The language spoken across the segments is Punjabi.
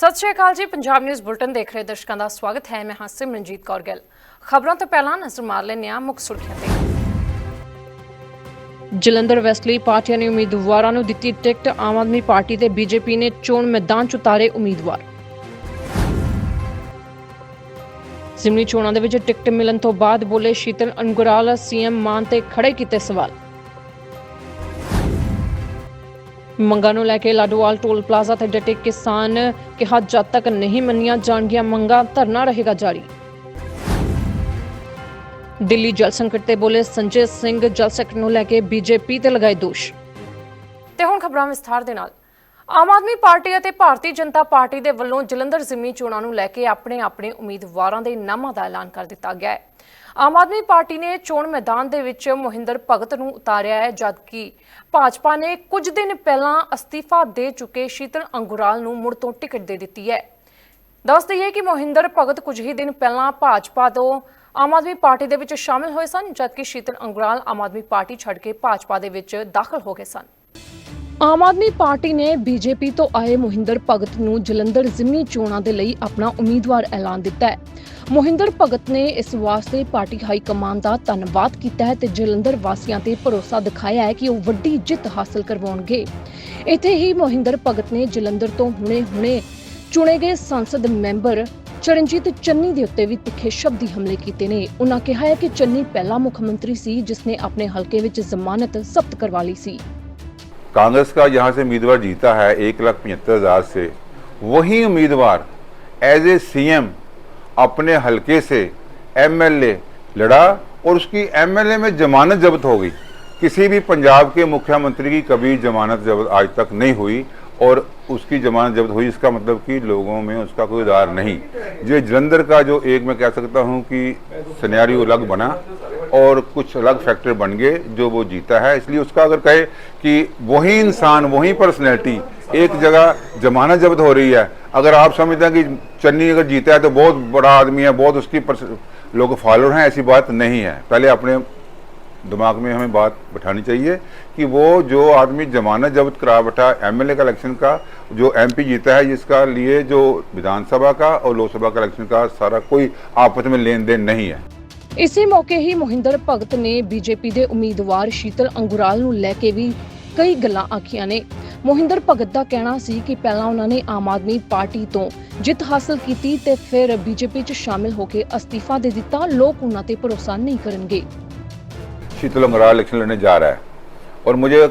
ਸਤਿ ਸ਼੍ਰੀ ਅਕਾਲ ਜੀ, ਪੰਜਾਬ ਨਿਊਜ਼ ਬੁਲਟਨ ਦੇਖ ਰਹੇ ਦਰਸ਼ਕਾਂ ਦਾ ਸਵਾਗਤ ਹੈ। ਮੈਂ ਹਾਂ ਸਿਮਰਨਜੀਤ ਕੌਰ ਗਿੱਲ। ਖਬਰਾਂ ਤੋਂ ਪਹਿਲਾਂ ਨਜ਼ਰ ਮਾਰ ਲੈਂਦੇ ਹਾਂ ਮੁੱਖ ਸੁਰਖੀਆਂ ਤੇ। ਜਲੰਧਰ ਵੈਸਟ ਲਈ ਪਾਰਟੀਆਂ ਨੇ ਉਮੀਦਵਾਰਾਂ ਨੂੰ ਦਿੱਤੀ ਟਿਕਟ। ਆਮ ਆਦਮੀ ਪਾਰਟੀ ਤੇ ਬੀਜੇਪੀ ਨੇ ਚੋਣ ਮੈਦਾਨ 'ਚ ਉਤਾਰੇ ਉਮੀਦਵਾਰ। ਜ਼ਿਮਨੀ ਚੋਣਾਂ ਦੇ ਵਿੱਚ ਟਿਕਟ ਮਿਲਣ ਤੋਂ ਬਾਅਦ ਬੋਲੇ ਸ਼ੀਤਲ ਅਨਗੁਰਾਲ, ਸੀਐਮ ਮਾਨ ਤੇ ਖੜੇ ਕੀਤੇ ਸਵਾਲ। ਮੰਗਾਂ ਨੂੰ ਲੈ ਕੇ ਲਾਡੋਵਾਲ ਟੋਲ ਪਲਾਜ਼ਾ ਤੇ ਡਟੇ ਕਿਸਾਨ ਕਿਹਾ ਜਦ ਤੱਕ ਨਹੀਂ ਮੰਨੀਆਂ ਜਾਣਗੀਆਂ ਮੰਗਾਂ, ਧਰਨਾ ਰਹੇਗਾ ਜਾਰੀ। ਦਿੱਲੀ ਜਲ ਸੰਕਟ ਤੇ ਬੋਲੇ ਸੰਜੇ ਸਿੰਘ, ਜਲ ਸੰਕਟ ਨੂੰ ਲੈ ਕੇ ਬੀਜੇਪੀ ਤੇ ਲਗਾਏ ਦੋਸ਼। ਤੇ ਹੁਣ ਖਬਰਾਂ ਵਿਸਥਾਰ ਦੇ ਨਾਲ। ਆਮ ਆਦਮੀ ਪਾਰਟੀ ਅਤੇ ਭਾਰਤੀ ਜਨਤਾ ਪਾਰਟੀ ਦੇ ਵੱਲੋਂ ਜਲੰਧਰ ਜ਼ਿਮਨੀ ਚੋਣਾਂ ਨੂੰ ਲੈ ਕੇ ਆਪਣੇ ਆਪਣੇ ਉਮੀਦਵਾਰਾਂ ਦੇ ਨਾਮਾਂ ਦਾ ਐਲਾਨ ਕਰ ਦਿੱਤਾ ਗਿਆ ਹੈ। ਆਮ ਆਦਮੀ ਪਾਰਟੀ ਨੇ ਚੋਣ ਮੈਦਾਨ ਦੇ ਵਿੱਚ ਮੋਹਿੰਦਰ ਭਗਤ ਨੂੰ ਉਤਾਰਿਆ ਹੈ, ਜਦਕਿ ਭਾਜਪਾ ਨੇ ਕੁਝ ਦਿਨ ਪਹਿਲਾਂ ਅਸਤੀਫਾ ਦੇ ਚੁੱਕੇ ਸ਼ੀਤਲ ਅੰਗੁਰਾਲ ਨੂੰ ਮੁੜ ਤੋਂ ਟਿਕਟ ਦੇ ਦਿੱਤੀ ਹੈ। ਦੱਸ ਦਈਏ ਕਿ ਮੋਹਿੰਦਰ ਭਗਤ ਕੁਝ ਹੀ ਦਿਨ ਪਹਿਲਾਂ ਭਾਜਪਾ ਤੋਂ ਆਮ ਆਦਮੀ ਪਾਰਟੀ ਦੇ ਵਿੱਚ ਸ਼ਾਮਿਲ ਹੋਏ ਸਨ, ਜਦਕਿ ਸ਼ੀਤਲ ਅੰਗੁਰਾਲ ਆਮ ਆਦਮੀ ਪਾਰਟੀ ਛੱਡ ਕੇ ਭਾਜਪਾ ਦੇ ਵਿੱਚ ਦਾਖਲ ਹੋ ਗਏ ਸਨ। ਆਮ ਆਦਮੀ ਪਾਰਟੀ ਨੇ ਬੀਜੇਪੀ ਤੋਂ ਆਏ ਮੋਹਿੰਦਰ ਭਗਤ ਨੂੰ ਜਲੰਧਰ ਜ਼ਿਮਨੀ ਚੋਣਾਂ ਦੇ ਲਈ ਆਪਣਾ ਉਮੀਦਵਾਰ ਐਲਾਨ ਦਿੱਤਾ ਹੈ। ਮੋਹਿੰਦਰ ਭਗਤ ਨੇ ਇਸ ਵਾਸਤੇ ਪਾਰਟੀ ਹਾਈ ਕਮਾਨ ਦਾ ਧੰਨਵਾਦ ਕੀਤਾ ਹੈ ਤੇ ਜਲੰਧਰ ਵਾਸੀਆਂ ਤੇ ਭਰੋਸਾ ਦਿਖਾਇਆ ਹੈ ਕਿ ਉਹ ਵੱਡੀ ਜਿੱਤ ਹਾਸਲ ਕਰਵਾਉਣਗੇ। ਇੱਥੇ ਹੀ ਮੋਹਿੰਦਰ ਭਗਤ ਨੇ ਜਲੰਧਰ ਤੋਂ ਹੁਣੇ-ਹੁਣੇ ਚੁਣੇ ਗਏ ਸੰਸਦ ਮੈਂਬਰ ਚਰਨਜੀਤ ਚੰਨੀ ਦੇ ਉੱਤੇ ਵੀ ਤਿੱਖੇ ਸ਼ਬਦੀ ਹਮਲੇ ਕੀਤੇ ਨੇ। ਉਹਨਾਂ ਕਿਹਾ ਹੈ ਕਿ ਚੰਨੀ ਪਹਿਲਾ ਮੁੱਖ ਮੰਤਰੀ ਸੀ, ਜਿਸ ਨੇ ਆਪਣੇ ਹਲਕੇ ਵਿੱਚ ਜ਼ਮਾਨਤ ਜ਼ਬਤ ਕਰਵਾ ਲਈ ਸੀ। कांग्रेस का जहाँ से उम्मीदवार जीता है एक लाख पचहत्तर हज़ार से। वही उम्मीदवार एज ए सीएम अपने हलके से एमएलए लड़ा और उसकी एमएलए में जमानत जब्त हो गई। किसी भी पंजाब के मुख्यमंत्री की कभी जमानत जब्त आज तक नहीं हुई। और उसकी जमानत जब्त हुई, इसका मतलब कि लोगों में उसका कोई उधार नहीं। जो जलंधर का जो एक मैं कह सकता हूँ कि सिनेरियो अलग बना और कुछ अलग फैक्टर बन गए जो वो जीता है। इसलिए उसका अगर कहे कि वही इंसान, वही पर्सनैलिटी एक जगह जमानत जब्त हो रही है, अगर आप समझते हैं कि चन्नी अगर जीता है तो बहुत बड़ा आदमी है, बहुत उसकी लोग फॉलोअर हैं, ऐसी बात नहीं है। पहले अपने दिमाग में हमें बात बैठानी चाहिए कि वो जो आदमी जमानत जब्त करा बैठा एमएलए का इलेक्शन का जो एमपी जीता है जिसका लिए जो विधानसभा का और लोकसभा का इलेक्शन का सारा कोई आपस में लेन देन नहीं है ਇਸੇ ਮੌਕੇ ਹੀ ਮੋਹਿੰਦਰ ਭਗਤ ਨੇ ਬੀਜੇਪੀ ਦੇ ਉਮੀਦਵਾਰ ਸ਼ੀਤਲ ਅੰਗੁਰਾਲ ਨੂੰ ਲੈ ਕੇ ਵੀ ਕਈ ਗੱਲਾਂ ਆਖੀਆਂ ਨੇ ਮੋਹਿੰਦਰ ਭਗਤ ਦਾ ਕਹਿਣਾ ਸੀ ਕਿ ਪਹਿਲਾਂ ਉਹਨਾਂ ਨੇ ਆਮ ਆਦਮੀ ਪਾਰਟੀ ਤੋਂ ਜਿੱਤ ਹਾਸਲ ਕੀਤੀ ਤੇ ਫਿਰ ਬੀਜੇਪੀ 'ਚ ਸ਼ਾਮਿਲ ਹੋ ਕੇ ਅਸਤੀਫਾ ਦੇ ਦਿੱਤਾ ਲੋਕ ਉਹਨਾਂ ਤੇ ਭਰੋਸਾ ਨਹੀਂ ਕਰਨਗੇ शीतल अंगराल इलेक्शन लड़ने जा रहा है और मुझे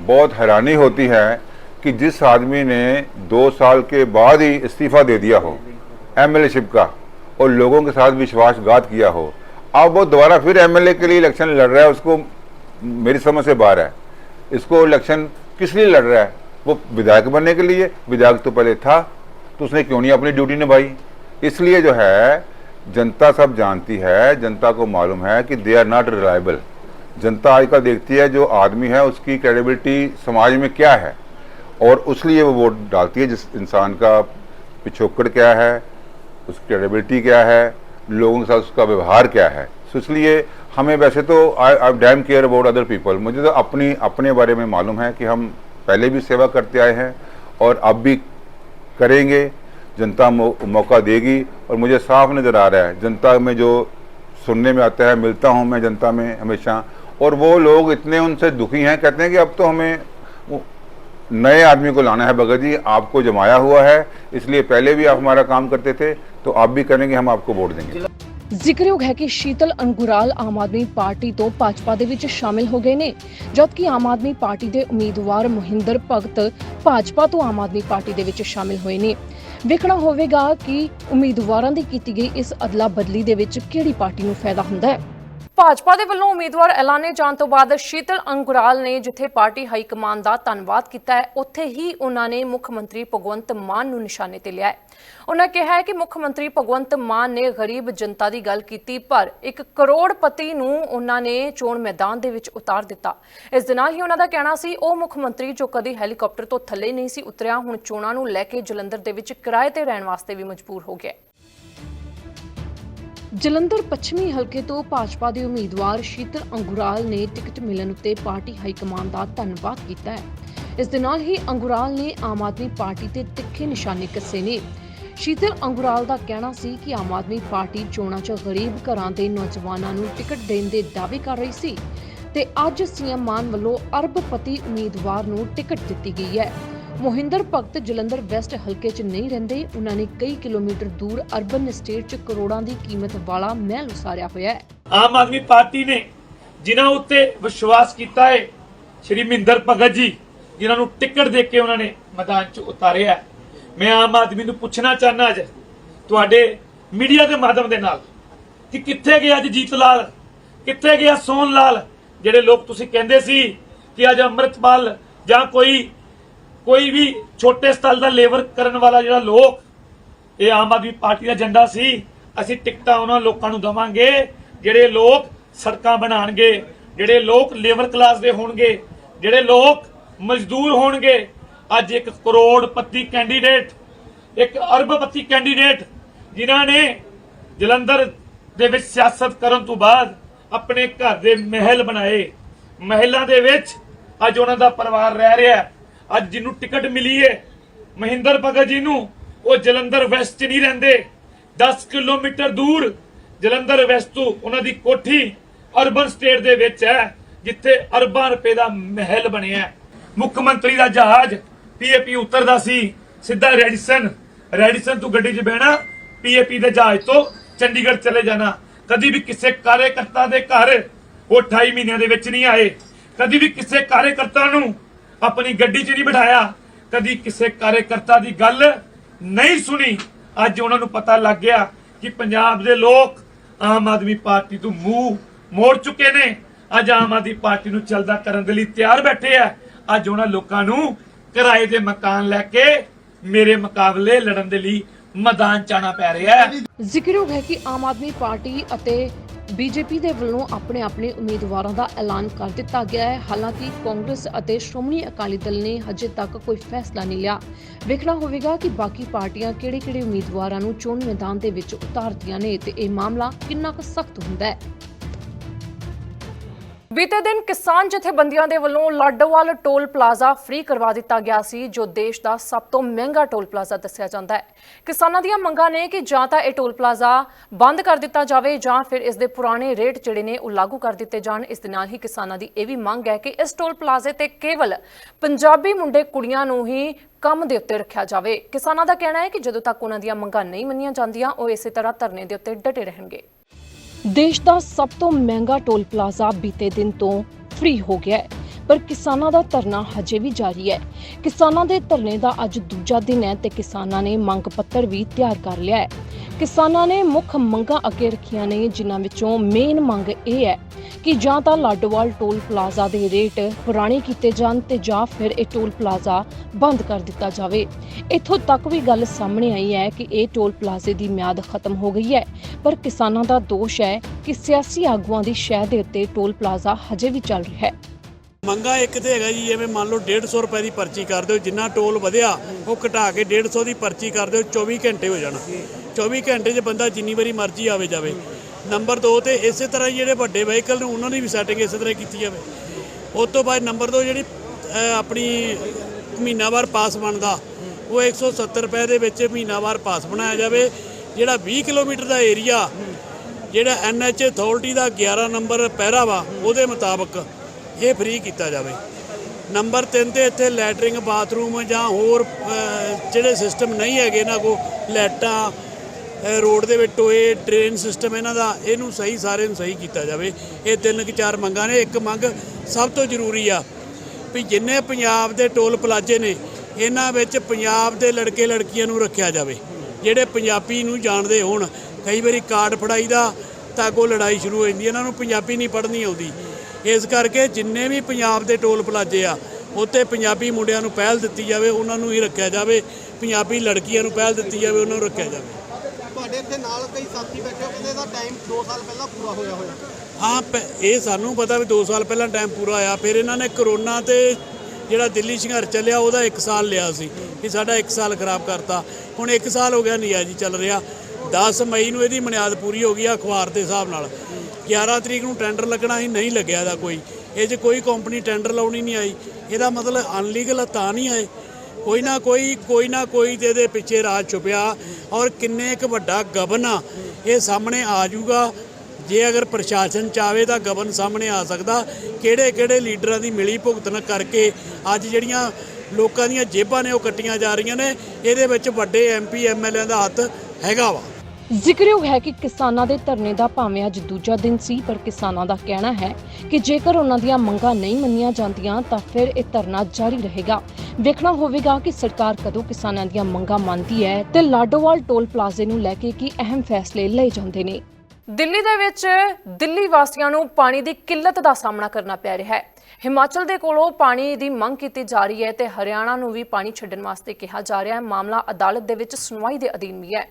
बहुत हैरानी होती है कि जिस आदमी ने दो साल के बाद ही इस्तीफा दे दिया हो एम एमएलएशिप का, और लोगों के साथ विश्वासघात किया हो। अब वो दोबारा फिर एमएलए के लिए इलेक्शन लड़ रहा है, उसको मेरी समझ से बाहर है। इसको इलेक्शन किस लिए लड़ रहा है? वो विधायक बनने के लिए। विधायक तो पहले था तो उसने क्यों नहीं अपनी ड्यूटी निभाई? इसलिए जो है, जनता सब जानती है, जनता को मालूम है कि दे आर नॉट रिलायबल जनता आजकल देखती है जो आदमी है उसकी क्रेडिबिलिटी समाज में क्या है? और उस लिए वो वोट डालती है जिस इंसान का पिछोकड़ क्या है उसकी क्रेडिबिलिटी क्या है लोगों के साथ उसका व्यवहार क्या है। सो इसलिए हमें वैसे तो I I damn care about other people मुझे तो अपनी अपने बारे में मालूम है कि हम पहले भी सेवा करते आए हैं और अब भी करेंगे। जनता मौ, मौका देगी और मुझे साफ़ नज़र आ रहा है। जनता में जो सुनने में आता है मिलता हूँ मैं जनता में हमेशा। और वो लोग इतने उनसे दुखी हैं कहते हैं कि अब तो हमें वो नए आदमी को लाना है भगत जी आपको जमाया हुआ है इसलिए पहले भी आप हमारा काम करते थे तो आप भी करेंगे हम आपको वोट देंगे ਜ਼ਿਕਰਯੋਗ ਹੈ ਕਿ ਸ਼ੀਤਲ ਅੰਗੁਰਾਲ ਆਮ ਆਦਮੀ ਪਾਰਟੀ ਤੋਂ ਭਾਜਪਾ ਦੇ ਵਿੱਚ ਸ਼ਾਮਿਲ ਹੋ ਗਏ ਨੇ ਜਦਕਿ ਆਮ ਆਦਮੀ ਪਾਰਟੀ ਦੇ ਉਮੀਦਵਾਰ ਮੋਹਿੰਦਰ ਭਗਤ ਭਾਜਪਾ ਤੋਂ ਆਮ ਆਦਮੀ ਪਾਰਟੀ ਦੇ ਵਿੱਚ ਸ਼ਾਮਿਲ ਹੋਏ ਨੇ ਵੇਖਣਾ ਹੋਵੇਗਾ ਕਿ ਉਮੀਦਵਾਰਾਂ ਦੀ ਕੀਤੀ ਗਈ ਇਸ ਅਦਲਾ ਬਦਲੀ ਦੇ ਵਿੱਚ ਕਿਹੜੀ ਪਾਰਟੀ ਨੂੰ ਫਾਇਦਾ ਹੁੰਦਾ ਹੈ ਭਾਜਪਾ ਦੇ ਵੱਲੋਂ ਉਮੀਦਵਾਰ ਐਲਾਨੇ ਜਾਣ ਤੋਂ ਬਾਅਦ ਸ਼ੀਤਲ ਅੰਗੁਰਾਲ ਨੇ ਜਿੱਥੇ ਪਾਰਟੀ ਹਾਈ ਕਮਾਨ ਦਾ ਧੰਨਵਾਦ ਕੀਤਾ ਹੈ, ਉੱਥੇ ਹੀ ਉਹਨਾਂ ਨੇ ਮੁੱਖ ਮੰਤਰੀ ਭਗਵੰਤ ਮਾਨ ਨੂੰ ਨਿਸ਼ਾਨੇ ਤੇ ਲਿਆ ਹੈ। ਉਹਨਾਂ ਕਿਹਾ ਹੈ ਕਿ ਮੁੱਖ ਮੰਤਰੀ ਭਗਵੰਤ ਮਾਨ ਨੇ ਗਰੀਬ ਜਨਤਾ ਦੀ ਗੱਲ ਕੀਤੀ, ਪਰ ਇੱਕ ਕਰੋੜਪਤੀ ਨੂੰ ਉਹਨਾਂ ਨੇ ਚੋਣ ਮੈਦਾਨ ਦੇ ਵਿੱਚ ਉਤਾਰ ਦਿੱਤਾ। ਇਸ ਦੇ ਨਾਲ ਹੀ ਉਹਨਾਂ ਦਾ ਕਹਿਣਾ ਸੀ, ਉਹ ਮੁੱਖ ਮੰਤਰੀ ਜੋ ਕਦੀ ਹੈਲੀਕਾਪਟਰ ਤੋਂ ਥੱਲੇ ਨਹੀਂ ਸੀ ਉਤਰਿਆ, ਹੁਣ ਚੋਣਾਂ ਨੂੰ ਲੈ ਕੇ ਜਲੰਧਰ ਦੇ ਵਿੱਚ ਕਿਰਾਏ ਤੇ ਰਹਿਣ ਵਾਸਤੇ ਵੀ ਮਜਬੂਰ ਹੋ ਗਿਆ ਜਲੰਧਰ ਪੱਛਮੀ ਹਲਕੇ ਤੋਂ ਭਾਜਪਾ ਦੇ ਉਮੀਦਵਾਰ ਸ਼ੀਤਲ ਅੰਗੁਰਾਲ ਨੇ ਟਿਕਟ ਮਿਲਣ ਉੱਤੇ ਪਾਰਟੀ ਹਾਈ ਕਮਾਨ ਦਾ ਧੰਨਵਾਦ ਕੀਤਾ ਹੈ। ਇਸ ਦੇ ਨਾਲ ਹੀ ਅੰਗੁਰਾਲ ਨੇ ਆਮ ਆਦਮੀ ਪਾਰਟੀ ਤੇ ਤਿੱਖੇ ਨਿਸ਼ਾਨੇ ਕੱਸੇ ਨੇ। ਸ਼ੀਤਲ ਅੰਗੁਰਾਲ ਦਾ ਕਹਿਣਾ ਸੀ ਕਿ ਆਮ ਆਦਮੀ ਪਾਰਟੀ ਚੋਣਾਂ 'ਚ ਗਰੀਬ ਘਰਾਂ ਦੇ ਨੌਜਵਾਨਾਂ ਨੂੰ ਟਿਕਟ ਦੇਣ ਦੇ ਦਾਅਵੇ ਕਰ ਰਹੀ ਸੀ ਤੇ ਅੱਜ ਸੀਐਮ ਮਾਨ ਵੱਲੋਂ ਅਰਬਪਤੀ ਉਮੀਦਵਾਰ ਨੂੰ ਟਿਕਟ ਦਿੱਤੀ ਗਈ ਹੈ। ਮੋਹਿੰਦਰ ਭਗਤ ਜਲੰਧਰ ਵੈਸਟ ਹਲਕੇ 'ਚ ਨਹੀਂ ਰਹਿੰਦੇ। ਉਹਨਾਂ ਨੇ ਕਈ ਕਿਲੋਮੀਟਰ ਦੂਰ ਅਰਬਨ ਸਟੇਟ 'ਚ ਕਰੋੜਾਂ ਦੀ ਕੀਮਤ ਵਾਲਾ ਮਹਿਲ ਉਸਾਰਿਆ ਹੋਇਆ ਹੈ। ਆਮ ਆਦਮੀ ਪਾਰਟੀ ਨੇ ਜਿਨ੍ਹਾਂ ਉੱਤੇ ਵਿਸ਼ਵਾਸ ਕੀਤਾ ਹੈ, ਸ਼੍ਰੀ ਮਹਿੰਦਰ ਭਗਤ ਜੀ, ਜਿਨ੍ਹਾਂ ਨੂੰ ਟਿਕਟ ਦੇ ਕੇ ਉਹਨਾਂ ਨੇ ਮੈਦਾਨ 'ਚ ਉਤਾਰਿਆ ਮੈਂ ਆਮ ਆਦਮੀ ਨੂੰ ਪੁੱਛਣਾ ਚਾਹਨਾ ਅੱਜ ਤੁਹਾਡੇ ਮੀਡੀਆ ਦੇ ਮਾਧਿਅਮ ਦੇ ਨਾਲ ਕਿ ਕਿੱਥੇ ਗਿਆ ਅੱਜ ਜੀਤ ਲਾਲ? ਕਿੱਥੇ ਗਿਆ ਸੋਨ ਲਾਲ? ਜਿਹੜੇ ਲੋਕ ਤੁਸੀਂ ਕਹਿੰਦੇ ਸੀ ਕਿ ਅੱਜ ਅੰਮ੍ਰਿਤਪਾਲ ਜਾਂ ਕੋਈ ਕੋਈ ਵੀ ਛੋਟੇ ਸਤਲ ਦਾ ਲੇਬਰ ਕਰਨ ਵਾਲਾ ਜਿਹੜਾ ਲੋਕ ਇਹ ਆਮ ਆਦਮੀ ਪਾਰਟੀ ਦਾ ਏਜੰਡਾ ਸੀ, ਅਸੀਂ ਟਿਕਟਾਂ ਉਹਨਾਂ ਲੋਕਾਂ ਨੂੰ ਦਵਾਂਗੇ, ਜਿਹੜੇ ਲੋਕ ਸੜਕਾਂ ਬਣਾਉਣਗੇ, ਜਿਹੜੇ ਲੋਕ ਲੇਬਰ ਕਲਾਸ ਦੇ ਹੋਣਗੇ, ਜਿਹੜੇ ਲੋਕ ਮਜ਼ਦੂਰ ਹੋਣਗੇ, ਅੱਜ ਇੱਕ ਕਰੋੜਪਤੀ ਕੈਂਡੀਡੇਟ, ਇੱਕ ਅਰਬਪਤੀ ਕੈਂਡੀਡੇਟ, ਜਿਨ੍ਹਾਂ ਨੇ ਜਲੰਧਰ ਦੇ ਵਿੱਚ ਸਿਆਸਤ ਕਰਨ ਤੋਂ ਬਾਅਦ ਆਪਣੇ ਘਰ ਦੇ ਮਹਿਲ ਬਣਾਏ ਮਹਿਲਾਂ ਦੇ ਵਿੱਚ ਅੱਜ ਉਹਨਾਂ ਦਾ ਪਰਿਵਾਰ ਰਹਿ ਰਿਹਾ ਹੈ। ਅੱਜ ਜਿਹਨੂੰ ਟਿਕਟ ਮਿਲੀ ਹੈ ਮਹਿੰਦਰ ਭਗਤ ਜੀ ਨੂੰ, ਉਹ ਜਲੰਧਰ ਵੈਸਟ ਨਹੀਂ ਰਹਿੰਦੇ। 10 ਕਿਲੋਮੀਟਰ ਦੂਰ ਜਲੰਧਰ ਵੈਸਟ ਤੋਂ ਉਹਨਾਂ ਦੀ ਕੋਠੀ ਅਰਬਨ ਸਟੇਟ ਦੇ ਵਿੱਚ ਹੈ, ਜਿੱਥੇ ਅਰਬਾਂ ਰੁਪਏ ਦਾ ਮਹਿਲ ਬਣਿਆ ਹੈ। ਮੁੱਖ ਮੰਤਰੀ ਦਾ ਜਹਾਜ਼ ਪੀਏਪੀ ਉਤਰਦਾ ਸੀ, ਸਿੱਧਾ ਰੈਡੀਸਨ। ਰੈਡੀਸਨ ਤੋਂ ਗੱਡੀ 'ਚ ਬਹਿਣਾ ਪੀਏਪੀ ਦੇ ਜਹਾਜ਼ ਤੋਂ ਚੰਡੀਗੜ੍ਹ ਚਲੇ ਜਾਣਾ। ਕਦੀ ਵੀ ਕਿਸੇ ਕਾਰਜਕਰਤਾ ਦੇ ਘਰ ਉਹ 28 ਮਹੀਨਿਆਂ ਦੇ ਵਿੱਚ ਨਹੀਂ ਆਏ। ਕਦੀ ਵੀ ਕਿਸੇ ਕਾਰਜਕਰਤਾ ਨੂੰ ਆਪਣੀ ਗੱਡੀ 'ਚ ਨਹੀਂ ਬਿਠਾਇਆ। ਕਦੀ ਕਿਸੇ ਕਾਰਜਕਰਤਾ ਦੀ ਗੱਲ ਨਹੀਂ ਸੁਣੀ। ਅੱਜ ਉਹਨਾਂ ਨੂੰ ਪਤਾ ਲੱਗ ਗਿਆ ਕਿ ਪੰਜਾਬ ਦੇ ਲੋਕ ਆਮ ਆਦਮੀ ਪਾਰਟੀ ਤੋਂ ਮੂੰਹ ਮੋੜ ਚੁੱਕੇ ਨੇ। ਅੱਜ ਆਮ ਆਦਮੀ ਪਾਰਟੀ ਨੂੰ ਚਲਦਾ ਕਰਨ ਦੇ ਲਈ ਤਿਆਰ ਬੈਠੇ ਆ। ਅੱਜ ਉਹਨਾਂ ਲੋਕਾਂ ਨੂੰ ਕਿਰਾਏ ਦੇ ਮਕਾਨ ਲੈ ਕੇ ਮੇਰੇ ਮੁਕਾਬਲੇ ਲੜਨ ਦੇ ਲਈ ਮੈਦਾਨ ਚ ਆਉਣਾ ਪੈ ਰਿਹਾ ਹੈ। ਜ਼ਿਕਰਯੋਗ ਹੈ ਕਿ ਆਮ ਆਦਮੀ ਪਾਰਟੀ ਅਤੇ ਬੀਜੇਪੀ ਦੇ ਵੱਲੋਂ ਆਪਣੇ ਆਪਣੇ ਉਮੀਦਵਾਰਾਂ ਦਾ ਐਲਾਨ ਕਰ ਦਿੱਤਾ ਗਿਆ ਹੈ। ਹਾਲਾਂਕਿ ਕਾਂਗਰਸ ਅਤੇ ਸ਼੍ਰੋਮਣੀ ਅਕਾਲੀ ਦਲ ਨੇ ਹਜੇ ਤੱਕ ਕੋਈ ਫੈਸਲਾ ਨਹੀਂ ਲਿਆ। ਵੇਖਣਾ ਹੋਵੇਗਾ ਕਿ ਬਾਕੀ ਪਾਰਟੀਆਂ ਕਿਹੜੇ-ਕਿਹੜੇ ਉਮੀਦਵਾਰਾਂ ਨੂੰ ਚੋਣ ਮੈਦਾਨ ਦੇ ਵਿੱਚ ਉਤਾਰਦੀਆਂ ਨੇ ਤੇ ਇਹ ਮਾਮਲਾ ਕਿੰਨਾ ਕੁ ਸਖਤ ਹੁੰਦਾ ਹੈ। ਬੀਤੇ ਦਿਨ ਕਿਸਾਨ ਜਥੇਬੰਦੀਆਂ ਦੇ ਵੱਲੋਂ ਲਾਡੋਵਾਲ ਟੋਲ ਪਲਾਜ਼ਾ ਫ੍ਰੀ ਕਰਵਾ ਦਿੱਤਾ ਗਿਆ ਸੀ, ਜੋ ਦੇਸ਼ ਦਾ ਸਭ ਤੋਂ ਮਹਿੰਗਾ ਟੋਲ ਪਲਾਜ਼ਾ ਦੱਸਿਆ ਜਾਂਦਾ ਹੈ। ਕਿਸਾਨਾਂ ਦੀਆਂ ਮੰਗਾਂ ਨੇ ਕਿ ਜਾਂ ਤਾਂ ਇਹ ਟੋਲ ਪਲਾਜ਼ਾ ਬੰਦ ਕਰ ਦਿੱਤਾ ਜਾਵੇ ਜਾਂ ਫਿਰ ਇਸ ਦੇ ਪੁਰਾਣੇ ਰੇਟ ਜਿਹੜੇ ਨੇ ਉਹ ਲਾਗੂ ਕਰ ਦਿੱਤੇ ਜਾਣ। ਇਸ ਦੇ ਨਾਲ ਹੀ ਕਿਸਾਨਾਂ ਦੀ ਇਹ ਵੀ ਮੰਗ ਹੈ ਕਿ ਇਸ ਟੋਲ ਪਲਾਜ਼ੇ ਤੇ ਕੇਵਲ ਪੰਜਾਬੀ ਮੁੰਡੇ ਕੁੜੀਆਂ ਨੂੰ ਹੀ ਕੰਮ ਦੇ ਉੱਤੇ ਰੱਖਿਆ ਜਾਵੇ। ਕਿਸਾਨਾਂ ਦਾ ਕਹਿਣਾ ਹੈ ਕਿ ਜਦੋਂ ਤੱਕ ਉਹਨਾਂ ਦੀਆਂ ਮੰਗਾਂ ਨਹੀਂ ਮੰਨੀਆਂ ਜਾਂਦੀਆਂ, ਉਹ ਇਸੇ ਤਰ੍ਹਾਂ ਧਰਨੇ ਦੇ ਉੱਤੇ ਡਟੇ ਰਹਿਣਗੇ। ਦੇਸ਼ ਦਾ ਸਭ ਤੋਂ ਮਹਿੰਗਾ ਟੋਲ ਪਲਾਜ਼ਾ ਬੀਤੇ ਦਿਨ ਤੋਂ ਫ੍ਰੀ ਹੋ ਗਿਆ ਹੈ। ਪਰ ਕਿਸਾਨਾਂ ਦਾ ਧਰਨਾ ਹਜੇ ਵੀ ਜਾਰੀ ਹੈ। ਕਿਸਾਨਾਂ ਦੇ ਧਰਨੇ ਦਾ ਅੱਜ ਦੂਜਾ ਦਿਨ ਹੈ ਤੇ ਕਿਸਾਨਾਂ ਨੇ ਮੰਗ ਪੱਤਰ ਵੀ ਤਿਆਰ ਕਰ ਲਿਆ ਹੈ। ਕਿਸਾਨਾਂ ਨੇ ਮੁੱਖ ਮੰਗਾਂ ਅੱਗੇ ਰੱਖੀਆਂ ਨੇ, ਜਿਨ੍ਹਾਂ ਵਿੱਚੋਂ ਮੇਨ ਮੰਗ ਇਹ ਹੈ ਕਿ ਜਾਂ ਤਾਂ ਲਾਡੋਵਾਲ ਟੋਲ ਪਲਾਜ਼ਾ ਦੇ ਰੇਟ ਪੁਰਾਣੇ ਕੀਤੇ ਜਾਣ ਤੇ ਜਾਂ ਫਿਰ ਇਹ ਟੋਲ ਪਲਾਜ਼ਾ ਬੰਦ ਕਰ ਦਿੱਤਾ ਜਾਵੇ। ਇੱਥੋਂ ਤੱਕ ਵੀ ਗੱਲ ਸਾਹਮਣੇ ਆਈ ਹੈ ਕਿ ਇਹ ਟੋਲ ਪਲਾਜ਼ੇ ਦੀ ਮਿਆਦ ਖਤਮ ਹੋ ਗਈ ਹੈ, ਪਰ ਕਿਸਾਨਾਂ ਦਾ ਦੋਸ਼ ਹੈ ਕਿ ਸਿਆਸੀ ਆਗੂਆਂ ਦੀ ਸ਼ਹਿ ਦੇ ਉੱਤੇ ਟੋਲ ਪਲਾਜ਼ਾ ਹਜੇ ਵੀ ਚੱਲ ਰਿਹਾ ਹੈ। ਮੰਗਾ ਇੱਕ ਤੇ ਹੈਗਾ ਜੀ, ਜਿਵੇਂ ਮੰਨ ਲਓ 150 ਰੁਪਏ ਦੀ ਪਰਚੀ ਕਰ ਦਿਓ, ਜਿੰਨਾ ਟੋਲ ਵਧਿਆ, ਉਹ ਘਟਾ ਕੇ 150 ਦੀ ਪਰਚੀ ਕਰ ਦਿਓ 24 ਘੰਟੇ ਹੋ ਜਾਣਾ। 24 ਘੰਟੇ 'ਚ ਬੰਦਾ ਜਿੰਨੀ ਵਾਰੀ ਮਰਜ਼ੀ ਆਵੇ ਜਾਵੇ। ਨੰਬਰ 2 ਤੇ ਇਸੇ ਤਰ੍ਹਾਂ ਹੀ ਜਿਹੜੇ ਵੱਡੇ ਵਹੀਕਲ ਨੇ, ਉਹਨਾਂ ਦੀ ਵੀ ਸੈਟਿੰਗ ਇਸੇ ਤਰ੍ਹਾਂ ਕੀਤੀ ਜਾਵੇ। ਉਸ ਤੋਂ ਬਾਅਦ ਨੰਬਰ 2 ਜਿਹੜੀ ਆਪਣੀ ਮਹੀਨਾਵਾਰ ਪਾਸ ਬਣਦਾ, ਉਹ 170 ਰੁਪਏ ਦੇ ਵਿੱਚ ਮਹੀਨਾਵਾਰ ਪਾਸ ਬਣਾਇਆ ਜਾਵੇ। ਜਿਹੜਾ 20 ਕਿਲੋਮੀਟਰ ਦਾ ਏਰੀਆ ਜਿਹੜਾ ਐਨਐਚ ਅਥਾਰਟੀ ਦਾ 11 ਨੰਬਰ ਪਹਿਰਾ ਵਾ ਉਹਦੇ ਮੁਤਾਬਕ ਇਹ ਫ੍ਰੀ ਕੀਤਾ ਜਾਵੇ। ਨੰਬਰ 3 ਤੇ ਇੱਥੇ ਲੈਟਰਿੰਗ ਬਾਥਰੂਮ ਜਾਂ ਹੋਰ ਜਿਹੜੇ ਸਿਸਟਮ ਨਹੀਂ ਹੈਗੇ ਇਹਨਾਂ ਕੋ ਲਾਈਟਾਂ ਰੋਡ ਦੇ ਵਿੱਚ ਟੋਏ ਡਰੇਨ ਸਿਸਟਮ ਇਹਨਾਂ ਦਾ, ਇਹਨੂੰ ਸਹੀ ਸਾਰੇ ਨੂੰ ਸਹੀ ਕੀਤਾ ਜਾਵੇ। ਇਹ ਤਿੰਨ ਕਿ ਚਾਰ ਮੰਗਾਂ ਨੇ, ਇੱਕ ਮੰਗ ਸਭ ਤੋਂ ਜ਼ਰੂਰੀ ਆ ਵੀ ਜਿੰਨੇ ਪੰਜਾਬ ਦੇ ਟੋਲ ਪਲਾਜ਼ੇ ਨੇ, ਇਹਨਾਂ ਵਿੱਚ ਪੰਜਾਬ ਦੇ ਲੜਕੇ ਲੜਕੀਆਂ ਨੂੰ ਰੱਖਿਆ ਜਾਵੇ। ਜਿਹੜੇ ਪੰਜਾਬੀ ਨੂੰ ਜਾਣਦੇ ਹੋਣ, ਕਈ ਵਾਰੀ ਕਾਰਡ ਫੜਾਈ ਦਾ ਤਾਂ ਕੋ ਲੜਾਈ ਸ਼ੁਰੂ ਹੋ ਜਾਂਦੀ ਇਹਨਾਂ ਨੂੰ ਪੰਜਾਬੀ ਨਹੀਂ ਪੜ੍ਹਨੀ ਆਉਂਦੀ। ਇਸ ਕਰਕੇ ਜਿੰਨੇ ਵੀ ਪੰਜਾਬ ਦੇ ਟੋਲ ਪਲਾਜ਼ੇ ਆ ਉੱਤੇ ਪੰਜਾਬੀ ਮੁੰਡਿਆਂ ਨੂੰ ਪਹਿਲ ਦਿੱਤੀ ਜਾਵੇ ਉਹਨਾਂ ਨੂੰ ਹੀ ਰੱਖਿਆ ਜਾਵੇ ਪੰਜਾਬੀ ਲੜਕੀਆਂ ਨੂੰ ਪਹਿਲ ਦਿੱਤੀ ਜਾਵੇ ਉਹਨਾਂ ਨੂੰ ਰੱਖਿਆ ਜਾਵੇ। ਤੁਹਾਡੇ ਇੱਥੇ ਨਾਲ ਕਈ ਸਾਥੀ ਬੈਠੇ ਹੋ ਕਹਿੰਦੇ ਇਹਦਾ ਟਾਈਮ 2 ਸਾਲ ਪਹਿਲਾਂ ਪੂਰਾ ਹੋਇਆ ਹੋਇਆ। ਹਾਂ ਪ- ਇਹ ਸਾਨੂੰ ਪਤਾ ਵੀ 2 ਸਾਲ ਪਹਿਲਾਂ ਟਾਈਮ ਪੂਰਾ ਹੋਇਆ ਫਿਰ ਇਹਨਾਂ ਨੇ ਕਰੋਨਾ ਤੇ ਜਿਹੜਾ ਦਿੱਲੀ ਸੰਘਰਸ਼ ਚੱਲਿਆ ਉਹਦਾ 1 ਸਾਲ ਲਿਆ ਸੀ ਕਿ ਸਾਡਾ 1 ਸਾਲ ਖਰਾਬ ਕਰਤਾ। ਹੁਣ 1 ਸਾਲ ਹੋ ਗਿਆ ਨਜਾਇਜ਼ ਚੱਲ ਰਿਹਾ। 10 ਮਈ ਨੂੰ ਇਹਦੀ ਬੁਨਿਆਦ ਪੂਰੀ ਹੋ ਗਈ ਆ ਅਖਬਾਰ ਦੇ ਹਿਸਾਬ ਨਾਲ। 11 ਤਰੀਕ ਨੂੰ ਟੈਂਡਰ ਲੱਗਣਾ ਸੀ ਨਹੀਂ ਲੱਗਿਆ ਦਾ ਕੋਈ। ਇਹ 'ਚ ਕੋਈ ਕੰਪਨੀ ਟੈਂਡਰ ਲਾਉਣੀ ਨਹੀਂ ਆਈ। ਇਹਦਾ ਮਤਲਬ ਅਨਲੀਗਲ ਤਾਂ ਨਹੀਂ ਹੈ ਕੋਈ ਨਾ ਕੋਈ ਕੋਈ ਨਾ ਕੋਈ ਤੇ ਇਹਦੇ ਪਿੱਛੇ ਰਾਜ ਛੁਪਿਆ ਔਰ ਕਿੰਨੇ ਇੱਕ ਵੱਡਾ ਗਬਨ ਆ, ਇਹ ਸਾਹਮਣੇ ਆ ਜਾਊਗਾ। ਜੇ ਅਗਰ ਪ੍ਰਸ਼ਾਸਨ ਚਾਵੇ ਤਾਂ ਗਬਨ ਸਾਹਮਣੇ ਆ ਸਕਦਾ। ਕਿਹੜੇ ਕਿਹੜੇ ਲੀਡਰਾਂ ਦੀ ਮਿਲੀ ਭੁਗਤਣ ਕਰਕੇ ਅੱਜ ਜਿਹੜੀਆਂ ਲੋਕਾਂ ਦੀਆਂ ਜੇਬਾਂ ਨੇ ਉਹ ਕੱਟੀਆਂ ਜਾ ਰਹੀਆਂ ਨੇ, ਇਹਦੇ ਵਿੱਚ ਵੱਡੇ ਐਮਪੀ ਐਮਐਲਏ ਦਾ ਹੱਥ ਹੈਗਾ ਵਾ। ਜ਼ਿਕਰਯੋਗ ਹੈ ਕਿ ਕਿਸਾਨਾਂ ਦੇ ਧਰਨੇ ਦਾ ਭਾਵੇਂ ਅੱਜ ਦੂਜਾ ਦਿਨ ਸੀ, ਪਰ ਕਿਸਾਨਾਂ ਦਾ ਕਹਿਣਾ ਹੈ ਕਿ ਜੇਕਰ ਉਹਨਾਂ ਦੀਆਂ ਮੰਗਾਂ ਨਹੀਂ ਮੰਨੀਆਂ ਜਾਂਦੀਆਂ, ਤਾਂ ਫਿਰ ਇਹ ਧਰਨਾ ਜਾਰੀ ਰਹੇਗਾ। ਵੇਖਣਾ ਹੋਵੇਗਾ ਕਿ ਸਰਕਾਰ ਕਦੋਂ ਕਿਸਾਨਾਂ ਦੀਆਂ ਮੰਗਾਂ ਮੰਨਦੀ ਹੈ ਤੇ ਲਾਡੋਵਾਲ ਟੋਲ ਪਲਾਜ਼ੇ ਨੂੰ ਲੈ ਕੇ ਕੀ ਅਹਿਮ ਫੈਸਲੇ ਲਏ ਜਾਂਦੇ ਨੇ। ਦਿੱਲੀ ਦੇ ਵਿੱਚ ਦਿੱਲੀ ਵਾਸੀਆਂ ਨੂੰ ਪਾਣੀ ਦੀ ਕਿੱਲਤ ਦਾ ਸਾਹਮਣਾ ਕਰਨਾ ਪੈ ਰਿਹਾ ਹੈ। ਹਿਮਾਚਲ ਦੇ ਕੋਲੋਂ ਪਾਣੀ ਦੀ ਮੰਗ ਕੀਤੀ ਜਾ ਰਹੀ ਹੈ ਤੇ ਹਰਿਆਣਾ ਨੂੰ ਵੀ ਪਾਣੀ ਛੱਡਣ ਵਾਸਤੇ ਕਿਹਾ ਜਾ ਰਿਹਾ ਹੈ। ਮਾਮਲਾ ਅਦਾਲਤ ਦੇ ਵਿੱਚ ਸੁਣਵਾਈ ਦੇ ਅਧੀਨ ਵੀ ਹੈ।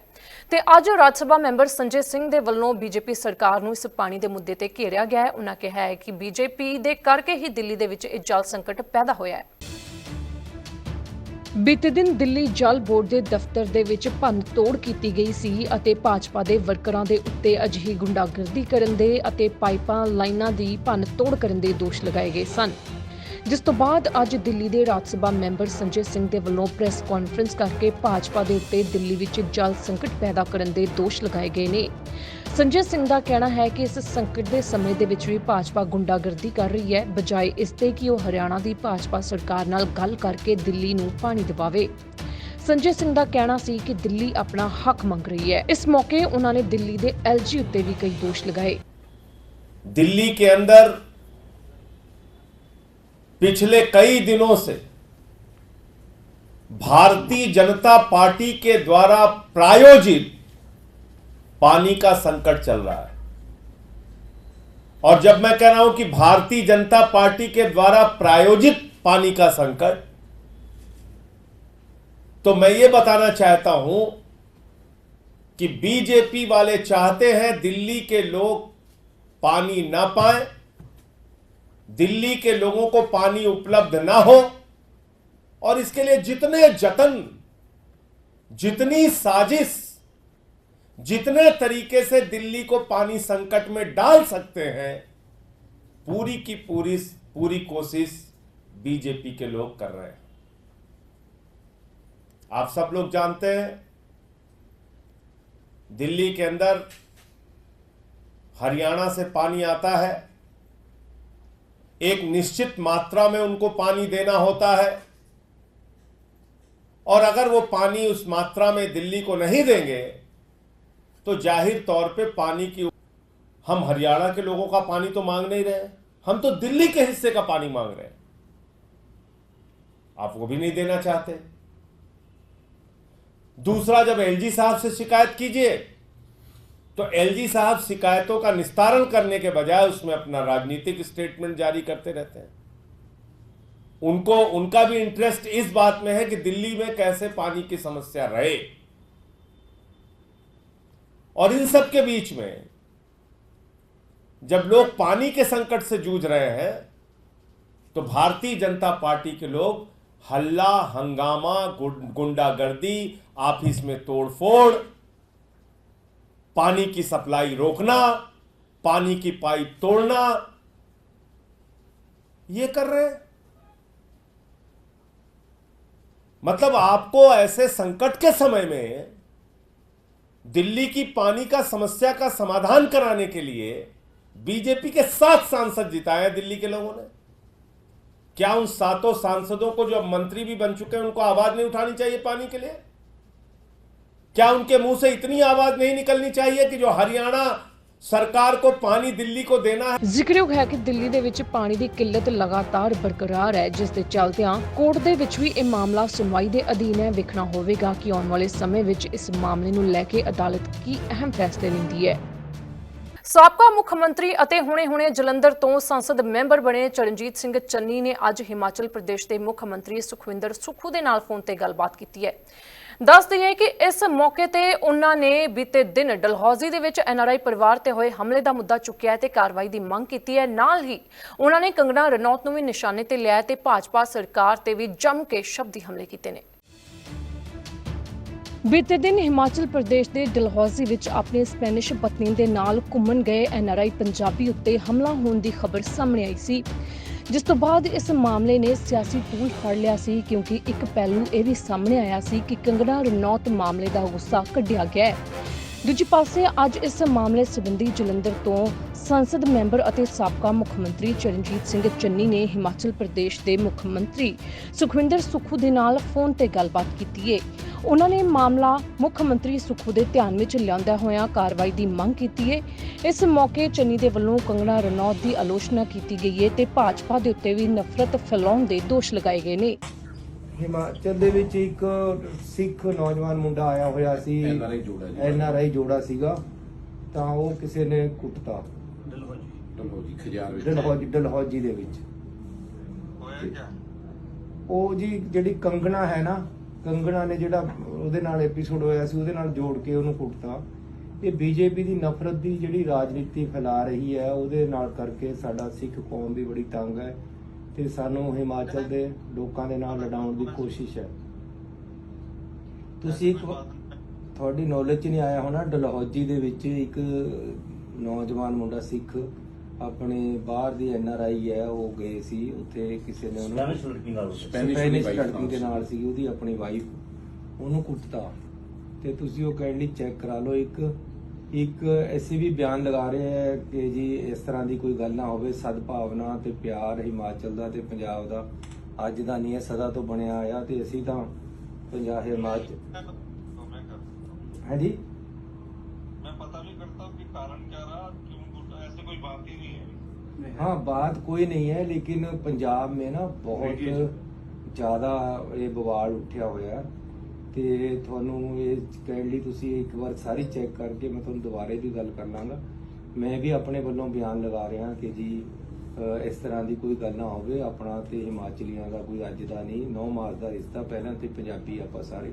ਤੇ ਅੱਜ ਰਾਜ ਸਭਾ ਮੈਂਬਰ ਸੰਜੇ ਸਿੰਘ ਦੇ ਵੱਲੋਂ ਬੀਜੇਪੀ ਸਰਕਾਰ ਨੂੰ ਇਸ ਪਾਣੀ ਦੇ ਮੁੱਦੇ ਤੇ ਘੇਰਿਆ ਗਿਆ ਹੈ। ਉਹਨਾਂ ਕਿਹਾ ਹੈ ਕਿ ਬੀਜੇਪੀ ਦੇ ਕਰਕੇ ਹੀ ਦਿੱਲੀ ਦੇ ਵਿੱਚ ਇਹ ਜਲ ਸੰਕਟ ਪੈਦਾ ਹੋਇਆ ਹੈ। ਬੀਤੇ ਦਿਨ ਦਿੱਲੀ ਜਲ ਬੋਰਡ ਦੇ ਦਫ਼ਤਰ ਦੇ ਵਿੱਚ ਭੰਨ ਤੋੜ ਕੀਤੀ ਗਈ ਸੀ ਅਤੇ ਭਾਜਪਾ ਦੇ ਵਰਕਰਾਂ ਦੇ ਉੱਤੇ ਅਜਿਹੀ ਗੁੰਡਾਗਰਦੀ ਕਰਨ ਦੇ ਅਤੇ ਪਾਈਪਾਂ ਲਾਈਨਾਂ ਦੀ ਭੰਨ ਤੋੜ ਕਰਨ ਦੇ ਦੋਸ਼ ਲਗਾਏ ਗਏ ਸਨ। ਜਿਸ ਤੋਂ ਬਾਅਦ ਅੱਜ ਦਿੱਲੀ ਦੇ ਰਾਜ ਸਭਾ ਮੈਂਬਰ ਸੰਜੇ ਸਿੰਘ ਦੇ ਵੱਲੋਂ ਪ੍ਰੈਸ ਕਾਨਫਰੰਸ ਕਰਕੇ ਭਾਜਪਾ ਦੇ ਉੱਤੇ ਦਿੱਲੀ ਵਿੱਚ ਜਲ ਸੰਕਟ ਪੈਦਾ ਕਰਨ ਦੇ ਦੋਸ਼ ਲਗਾਏ ਗਏ ਨੇ। ਸੰਜੇ ਸਿੰਘ ਦਾ ਕਹਿਣਾ ਹੈ ਕਿ ਇਸ ਸੰਕਟ ਦੇ ਸਮੇਂ ਦੇ ਵਿੱਚ ਵੀ ਭਾਜਪਾ ਗੁੰਡਾਗਰਦੀ ਕਰ ਰਹੀ ਹੈ ਬਜਾਏ ਇਸ ਤੇ ਕਿ ਉਹ ਹਰਿਆਣਾ ਦੀ ਭਾਜਪਾ ਸਰਕਾਰ ਨਾਲ ਗੱਲ ਕਰਕੇ ਦਿੱਲੀ ਨੂੰ ਪਾਣੀ ਦਿਵਾਵੇ ਸੰਜੇ ਸਿੰਘ ਦਾ ਕਹਿਣਾ ਸੀ ਕਿ ਦਿੱਲੀ ਆਪਣਾ ਹੱਕ ਮੰਗ ਰਹੀ ਹੈ ਇਸ ਮੌਕੇ ਉਹਨਾਂ ਨੇ ਦਿੱਲੀ ਦੇ ਐਲਜੀ ਉੱਤੇ ਵੀ ਕਈ ਦੋਸ਼ ਲਗਾਏ दिल्ली के अंदर पिछले कई दिनों से भारतीय जनता पार्टी के द्वारा प्रायोजित पानी का संकट चल रहा है। और जब मैं कह रहा हूँ कि भारतीय जनता पार्टी के द्वारा प्रायोजित पानी का संकट तो मैं ये बताना चाहता हूँ कि बीजेपी वाले चाहते हैं दिल्ली के लोग पानी ना पाए, दिल्ली के लोगों को पानी उपलब्ध ना हो, और इसके लिए जितने जतन, जितनी साजिश जितने तरीके से दिल्ली को पानी संकट में डाल सकते हैं, पूरी की पूरी पूरी कोशिश बीजेपी के लोग कर रहे हैं। आप सब लोग जानते हैं, दिल्ली के अंदर हरियाणा से पानी आता है, एक निश्चित मात्रा में उनको पानी देना होता है, और अगर वो पानी उस मात्रा में दिल्ली को नहीं देंगे तो ज़ाहिर तौर पे पानी की हम हरियाणा के लोगों का पानी तो मांग नहीं रहे हम तो दिल्ली के हिस्से का पानी मांग रहे हैं। आप वो भी नहीं देना चाहते। दूसरा, जब एलजी साहब से शिकायत कीजिए तो एलजी साहब शिकायतों का निस्तारण करने के बजाय उसमें अपना राजनीतिक स्टेटमेंट जारी करते रहते हैं। उनको, उनका भी इंटरेस्ट इस बात में है कि दिल्ली में कैसे पानी की समस्या रहे। और इन सब के बीच में जब लोग पानी के संकट से जूझ रहे हैं तो भारतीय जनता पार्टी के लोग हल्ला, हंगामा गुंडागर्दी, ऑफ़िस में तोड़फोड़, पानी की सप्लाई रोकना, पानी की पाइप तोड़ना, ये कर रहे हैं। मतलब आपको ऐसे संकट के समय में दिल्ली की पानी का समस्या का समाधान कराने के लिए बीजेपी के सात सांसद जिताए दिल्ली के लोगों ने। क्या उन सातों सांसदों को जो अब मंत्री भी बन चुके हैं, उनको आवाज़ नहीं उठानी चाहिए पानी के लिए? क्या उनके मुँह से इतनी आवाज़ नहीं निकलनी चाहिए कि जो हरियाणा ਸਰਕਾਰ ਕੋ ਪਾਣੀ ਦਿੱਲੀ ਕੋ ਦੇਣਾ ਹੈ। ਜ਼ਿਕਰਯੋਗ ਹੈ ਕਿ ਦਿੱਲੀ ਦੇ ਵਿੱਚ ਪਾਣੀ ਦੀ ਕਿੱਲਤ ਲਗਾਤਾਰ ਬਰਕਰਾਰ ਹੈ, ਜਿਸ ਦੇ ਚਲਦਿਆਂ ਕੋਰਟ ਦੇ ਵਿੱਚ ਵੀ ਇਹ ਮਾਮਲਾ ਸੁਣਵਾਈ ਦੇ ਅਧੀਨ ਹੈ। ਵੇਖਣਾ ਹੋਵੇਗਾ ਕਿ ਆਉਣ ਵਾਲੇ ਸਮੇਂ ਵਿੱਚ ਇਸ ਮਾਮਲੇ ਨੂੰ ਲੈ ਕੇ ਅਦਾਲਤ ਕੀ ਅਹਿਮ ਫੈਸਲੇ ਲੈਂਦੀ ਹੈ। ਸਾਬਕਾ ਮੁੱਖ ਮੰਤਰੀ ਅਤੇ ਹੁਣੇ-ਹੁਣੇ ਜਲੰਧਰ ਤੋਂ ਸੰਸਦ ਮੈਂਬਰ ਬਣੇ ਚਰਨਜੀਤ ਸਿੰਘ ਚੰਨੀ ਨੇ ਅੱਜ ਹਿਮਾਚਲ ਪ੍ਰਦੇਸ਼ ਦੇ ਮੁੱਖ ਮੰਤਰੀ ਸੁਖਵਿੰਦਰ ਸੁਖੂ ਦੇ ਨਾਲ ਫੋਨ ਤੇ ਗੱਲਬਾਤ ਕੀਤੀ ਹੈ। ਦੱਸ ਦਈਏ ਕਿ ਇਸ ਮੌਕੇ ਤੇ ਉਹਨਾਂ ਨੇ ਬੀਤੇ ਦਿਨ ਡਲਹੌਜ਼ੀ ਦੇ ਵਿੱਚ ਐਨਆਰਆਈ ਪਰਿਵਾਰ ਤੇ ਹੋਏ ਹਮਲੇ ਦਾ ਮੁੱਦਾ ਚੁੱਕਿਆ ਤੇ ਕਾਰਵਾਈ ਦੀ ਮੰਗ ਕੀਤੀ ਹੈ। ਨਾਲ ਹੀ ਉਹਨਾਂ ਨੇ ਕੰਗਣਾ ਰਣੌਤ ਨੂੰ ਵੀ ਨਿਸ਼ਾਨੇ ਤੇ ਲਿਆ ਤੇ ਭਾਜਪਾ ਸਰਕਾਰ ਤੇ ਵੀ ਜੰਮ ਕੇ ਸ਼ਬਦੀ ਹਮਲੇ ਕੀਤੇ ਨੇ। ਬੀਤੇ ਦਿਨ ਹਿਮਾਚਲ ਪ੍ਰਦੇਸ਼ ਦੇ ਡਲਹੌਜ਼ੀ ਵਿੱਚ ਆਪਣੀ ਸਪੈਨਿਸ਼ ਪਤਨੀ ਦੇ ਨਾਲ ਘੁੰਮਣ ਗਏ ਐਨਆਰਆਈ ਪੰਜਾਬੀ ਉੱਤੇ ਹਮਲਾ ਹੋਣ ਦੀ ਖਬਰ ਸਾਹਮਣੇ ਆਈ ਸੀ। ਜਿਸ ਤੋਂ ਬਾਅਦ ਇਸ ਮਾਮਲੇ ਨੇ ਸਿਆਸੀ ਤੂਲ ਫੜ ਲਿਆ ਸੀ, ਕਿਉਂਕਿ ਇੱਕ ਪਹਿਲੂ ਇਹ ਵੀ ਸਾਹਮਣੇ ਆਇਆ ਸੀ ਕਿ ਕੰਗਣਾ ਰਣੌਤ ਮਾਮਲੇ ਦਾ ਗੁੱਸਾ ਕੱਢਿਆ ਗਿਆ ਹੈ। ਦੂਜੇ ਪਾਸੇ ਅੱਜ ਇਸ ਮਾਮਲੇ ਸੰਬੰਧੀ ਜਲੰਧਰ ਤੋਂ ਸੰਸਦ ਮੈਂਬਰ ਅਤੇ ਸਾਬਕਾ ਮੁੱਖ ਮੰਤਰੀ ਚਰਨਜੀਤ ਸਿੰਘ ਚੰਨੀ ਨੇ ਹਿਮਾਚਲ ਪ੍ਰਦੇਸ਼ ਦੇ ਮੁੱਖ ਮੰਤਰੀ ਸੁਖਵਿੰਦਰ ਸੁੱਖੂ ਦੇ ਨਾਲ ਫੋਨ ਤੇ ਗੱਲਬਾਤ ਕੀਤੀ ਹੈ ਉਹਨਾਂ ਨੇ ਮਾਮਲਾ ਮੁੱਖ ਮੰਤਰੀ ਸੁੱਖੂ ਦੇ ਧਿਆਨ ਵਿੱਚ ਲਿਆਉਂਦਿਆਂ ਹੋਇਆ ਕਾਰਵਾਈ ਦੀ ਮੰਗ ਕੀਤੀ ਹੈ ਇਸ ਮੌਕੇ ਚੰਨੀ ਦੇ ਵੱਲੋਂ ਕੰਗਣਾ ਰਣੌਤ ਦੀ ਆਲੋਚਨਾ ਕੀਤੀ ਗਈ ਹੈ ਤੇ ਭਾਜਪਾ ਦੇ ਉੱਤੇ ਵੀ ਨਫ਼ਰਤ ਫੈਲਾਉਣ ਦੇ ਦੋਸ਼ ਲਗਾਏ ਗਏ ਨੇ। ਹਿਮਾਚਲ ਦੇ ਵਿੱਚ ਇੱਕ ਸਿੱਖ ਨੌਜਵਾਨ ਮੁੰਡਾ ਆਇਆ ਹੋਇਆ ਸੀ। ਐਨ ਆਰ ਆਈ ਜੋੜਾ ਸੀਗਾ। ਤਾਂ ਉਹ ਕਿਸੇ ਨੇ ਕੁੱਟਤਾ। ਡਲਹੌਜੀ। ਡਲਹੌਜੀ ਦੇ ਵਿੱਚ। ਉਹ ਜੀ ਜਿਹੜੀ ਕੰਗਣਾ ਹੈ ਨਾ ਕੰਗਣਾ ਨੇ ਜਿਹੜਾ ਉਹਦੇ ਨਾਲ ਐਪੀਸੋਡ ਹੋਇਆ ਸੀ ਉਹਦੇ ਨਾਲ ਜੋੜ ਕੇ ਉਹਨੂੰ ਕੁੱਟਤਾ। ਇਹ ਬੀਜੇਪੀ ਦੀ ਨਫ਼ਰਤ ਦੀ ਜਿਹੜੀ ਰਾਜਨੀਤੀ ਫੈਲਾ ਰਹੀ ਹੈ ਉਹਦੇ ਨਾਲ ਕਰਕੇ ਸਾਡਾ ਸਿੱਖ ਕੌਮ ਵੀ ਬੜੀ ਤੰਗ ਹੈ। ਤੇ ਸਾਨੂੰ ਹਿਮਾਚਲ ਦੇ ਲੋਕਾਂ ਦੇ ਨਾਲ ਲੜਾਉਣ ਦੀ ਕੋਸ਼ਿਸ਼ ਹੈ। ਤੁਸੀਂ ਇੱਕ ਤੁਹਾਡੀ ਨੌਲੇਜ 'ਚ ਨਹੀਂ ਆਇਆ ਹੋਣਾ ਡਲਹੌਜੀ ਦੇ ਵਿੱਚ ਇੱਕ ਨੌਜਵਾਨ ਮੁੰਡਾ ਸਿੱਖ ਆਪਣੇ ਬਾਹਰ ਦੀ ਐਨ ਆਰ ਆਈ ਹੈ ਉਹ ਗਏ ਸੀ ਉੱਥੇ ਕਿਸੇ ਨੇ ਉਹਨੂੰ ਸਪੈਨਿਸ਼ ਲੜਕੀ ਦੇ ਨਾਲ ਸੀ ਉਹਦੀ ਆਪਣੀ ਵਾਈਫ ਉਹਨੂੰ ਕੁੱਟਤਾ। ਤੇ ਤੁਸੀਂ ਉਹ ਕਾਈਂਡਲੀ ਚੈੱਕ ਕਰਾ ਲਓ ਇੱਕ ਇੱਕ ਐਸੀ ਵੀ ਬਿਆਨ ਲਗਾ ਰਹੇ ਹੈ ਕਿ ਜੀ ਇਸ ਤਰ੍ਹਾਂ ਦੀ ਕੋਈ ਗੱਲ ਨਾ ਹੋਵੇ ਸਦਭਾਵਨਾ ਤੇ ਪਿਆਰ ਹਿਮਾਚਲ ਦਾ ਤੇ ਪੰਜਾਬ ਦਾ ਅੱਜ ਦਾ ਨਹੀਂ ਹੈ ਸਦਾ ਤੋਂ ਬਣਿਆ ਆਇਆ ਤੇ ਅਸੀਂ ਤਾਂ ਪੰਜਾਬ ਹਿਮਾਚਲ ਹਾਂਜੀ मैं पता नहीं करता कि कारण क्या रहा क्यों गुट ऐसे कोई बात ही नहीं है हाँ बात कोई नहीं है लेकिन पंजाब में ना ਬਹੁਤ ਜ਼ਿਆਦਾ ਇਹ ਬਵਾਲ ਉੱਠਿਆ ਹੋਇਆ ਤੇ ਤੁਹਾਨੂੰ ਇਹ ਕਾਈਂਡਲੀ ਤੁਸੀਂ ਇੱਕ ਵਾਰ ਸਾਰੀ ਚੈੱਕ ਕਰਕੇ ਮੈਂ ਤੁਹਾਨੂੰ ਦੁਬਾਰੇ ਦੀ ਗੱਲ ਕਰ ਲਾਂਗਾ। ਮੈਂ ਵੀ ਆਪਣੇ ਵੱਲੋਂ ਬਿਆਨ ਲਗਾ ਰਿਹਾ ਕਿ ਜੀ ਇਸ ਤਰ੍ਹਾਂ ਦੀ ਕੋਈ ਗੱਲ ਨਾ ਹੋਵੇ, ਆਪਣਾ ਤੇ ਹਿਮਾਚਲੀਆਂ ਦਾ ਕੋਈ ਅੱਜ ਦਾ ਨਹੀਂ 9 ਮਾਰਚ ਦਾ ਰਿਸ਼ਤਾ ਪਹਿਲਾਂ ਤੇ ਪੰਜਾਬੀ ਆਪਾਂ ਸਾਰੇ।